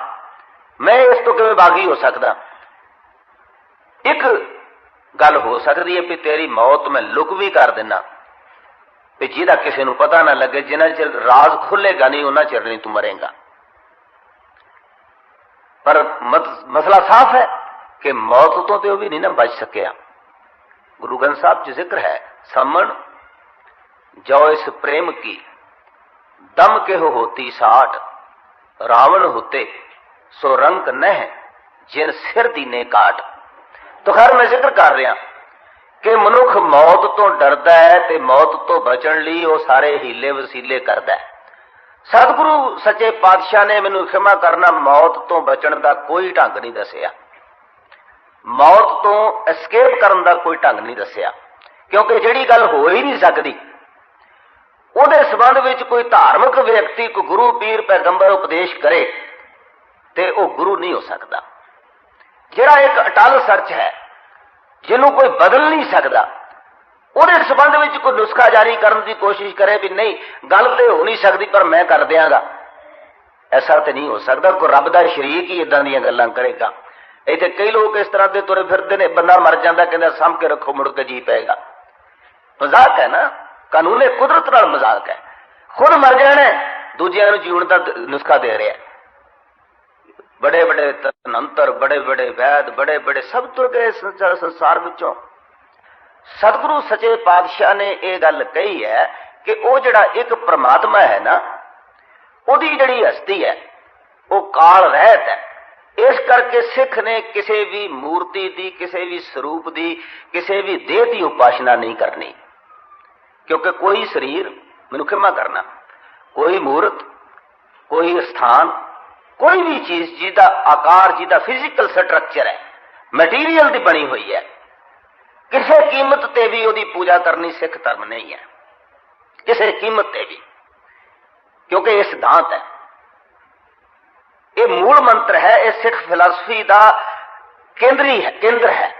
ਮੈਂ ਇਸ ਤੋਂ ਕਿਵੇਂ ਬਾਗੀ ਹੋ ਸਕਦਾ? ਇੱਕ ਗੱਲ ਹੋ ਸਕਦੀ ਹੈ ਕਿ ਤੇਰੀ ਮੌਤ ਮੈਂ ਲੁਕ ਵੀ ਕਰ ਦਿੰਨਾ ਤੇ ਜਿਹਦਾ ਕਿਸੇ ਨੂੰ ਪਤਾ ਨਾ ਲੱਗੇ ਜਿੰਨਾ ਚਿਰ ਰਾਜ਼ ਖੁੱਲੇਗਾ ਨਹੀਂ ਉਹਨਾਂ ਚਿਰ ਨਹੀਂ ਤੂੰ ਮਰੇਗਾ ਪਰ ਮਤ- ਮਸਲਾ ਸਾਫ਼ ਹੈ ਕਿ ਮੌਤ ਤੋਂ ਤੇ ਉਹ ਵੀ ਨਹੀਂ ਨਾ ਬਚ ਸਕਿਆ ਗੁਰੂ ਗ੍ਰੰਥ ਸਾਹਿਬ 'ਚ ਜ਼ਿਕਰ ਹੈ ਸਮਣ ਜੋ ਇਸ ਪ੍ਰੇਮ ਕੀ ਦਮ ਕੇ ਹੋ ਹੋਤੀ ਸਾਠ ਰਾਵਣ ਹੁਤੇ ਸੋ ਰੰਕ ਨਹਿ ਜਿਨ ਸਿਰ ਦੀਨੇ ਕਾਟ ਤੋ ਖੈਰ ਮੈਂ ਜ਼ਿਕਰ ਕਰ ਰਿਹਾ ਕਿ ਮਨੁੱਖ ਮੌਤ ਤੋਂ ਡਰਦਾ ਹੈ ਤੇ ਮੌਤ ਤੋਂ ਬਚਣ ਲਈ ਉਹ ਸਾਰੇ ਹੀਲੇ ਵਸੀਲੇ ਕਰਦਾ ਹੈ। ਸਤਿਗੁਰੂ ਸੱਚੇ ਪਾਤਸ਼ਾਹ ਨੇ ਮੈਨੂੰ ਖਿਮਾ ਕਰਨਾ ਮੌਤ ਤੋਂ ਬਚਣ ਦਾ ਕੋਈ ਢੰਗ ਨਹੀਂ ਦੱਸਿਆ। ਮੌਤ ਤੋਂ ਐਸਕੇਪ ਕਰਨ ਦਾ ਕੋਈ ਢੰਗ ਨਹੀਂ ਦੱਸਿਆ। ਕਿਉਂਕਿ ਜਿਹੜੀ ਗੱਲ ਹੋ ਹੀ ਨਹੀਂ ਸਕਦੀ, ਉਹਦੇ ਸਬੰਧ ਵਿੱਚ ਕੋਈ ਧਾਰਮਿਕ ਵਿਅਕਤੀ ਕੋ ਗੁਰੂ, ਪੀਰ, ਪੈਗੰਬਰ ਉਪਦੇਸ਼ ਕਰੇ ਤੇ ਉਹ ਗੁਰੂ ਨਹੀਂ ਹੋ ਸਕਦਾ। ਜਿਹੜਾ ਇੱਕ ਅਟਲ ਸਰਚ ਹੈ, ਜਿਹਨੂੰ ਕੋਈ ਬਦਲ ਨਹੀਂ ਸਕਦਾ, ਉਹਦੇ ਸਬੰਧ ਵਿੱਚ ਕੋਈ ਨੁਸਖਾ ਜਾਰੀ ਕਰਨ ਦੀ ਕੋਸ਼ਿਸ਼ ਕਰੇ ਵੀ ਨਹੀਂ, ਗੱਲ ਤੇ ਹੋ ਨਹੀਂ ਸਕਦੀ, ਪਰ ਮੈਂ ਕਰ ਦਿਆਂਗਾ। ਐਸਾ ਤੇ ਨਹੀਂ ਹੋ ਸਕਦਾ, ਕੋਈ ਰੱਬ ਦਾ ਸ਼ਰੀਕ ਹੀ ਇਦਾਂ ਦੀਆਂ ਗੱਲਾਂ ਕਰੇਗਾ। ਇੱਥੇ ਕਈ ਲੋਕ ਇਸ ਤਰ੍ਹਾਂ ਦੇ ਤੁਰੇ ਫਿਰਦੇ ਨੇ, ਬੰਦਾ ਮਰ ਜਾਂਦਾ, ਕਹਿੰਦਾ ਸਾਂਭ ਕੇ ਰੱਖੋ, ਮੁੜ ਕੇ ਜੀ ਪਏਗਾ। ਮਜ਼ਾਕ ਹੈ ਨਾ? ਕਾਨੂੰਨੇ ਕੁਦਰਤ ਨਾਲ ਮਜ਼ਾਕ ਹੈ। ਖੁਦ ਮਰ ਜਾਣਾ, ਦੂਜਿਆਂ ਨੂੰ ਜੀਉਣ ਦਾ ਨੁਸਖਾ ਦੇ ਰਿਹਾ ਹੈ। ਬੜੇ ਬੜੇ ਤਨੰਤਰ ਬੜੇ ਬੜੇ ਵੈਦ, ਬੜੇ ਬੜੇ ਸਭ ਤੁਰ ਗਏ ਸੰਸਾਰ ਸੰਸਾਰ ਵਿੱਚੋਂ। ਸਤਿਗੁਰੂ ਸੱਚੇ ਪਾਤਸ਼ਾਹ ਨੇ ਇਹ ਗੱਲ ਕਹੀ ਹੈ ਕਿ ਉਹ ਜਿਹੜਾ ਇੱਕ ਪ੍ਰਮਾਤਮਾ ਹੈ ਨਾ, ਉਹਦੀ ਜਿਹੜੀ ਹਸਤੀ ਹੈ, ਉਹ ਕਾਲ ਰਹਿਤ ਹੈ। ਇਸ ਕਰਕੇ ਸਿੱਖ ਨੇ ਕਿਸੇ ਵੀ ਮੂਰਤੀ ਦੀ, ਕਿਸੇ ਵੀ ਸਰੂਪ ਦੀ, ਕਿਸੇ ਵੀ ਦੇਹ ਦੀ ਉਪਾਸਨਾ ਨਹੀਂ ਕਰਨੀ। ਕਿਉਂਕਿ ਕੋਈ ਸਰੀਰ ਮੈਨੂੰ ਖਿਮਾ ਕਰਨਾ। ਕੋਈ ਮੂਰਤ, ਕੋਈ ਸਥਾਨ ਕੋਈ ਵੀ ਚੀਜ਼ ਜਿਹਦਾ ਆਕਾਰ, ਜਿਹਦਾ ਫਿਜ਼ੀਕਲ ਸਟਰਕਚਰ ਹੈ ਮਟੀਰੀਅਲ ਦੀ ਬਣੀ ਹੋਈ ਹੈ, ਕਿਸੇ ਕੀਮਤ ਤੇ ਵੀ ਉਹਦੀ ਪੂਜਾ ਕਰਨੀ ਸਿੱਖ ਧਰਮ ਨਹੀਂ ਹੈ। ਕਿਸੇ ਕੀਮਤ ਤੇ ਵੀ, ਕਿਉਂਕਿ ਇਹ ਸਿਧਾਂਤ ਹੈ। ਇਹ ਮੂਲ ਮੰਤਰ ਹੈ, ਇਹ ਸਿੱਖ ਫਿਲਾਸਫੀ ਦਾ ਕੇਂਦਰੀ ਹੈ, ਕੇਂਦਰ ਹੈ।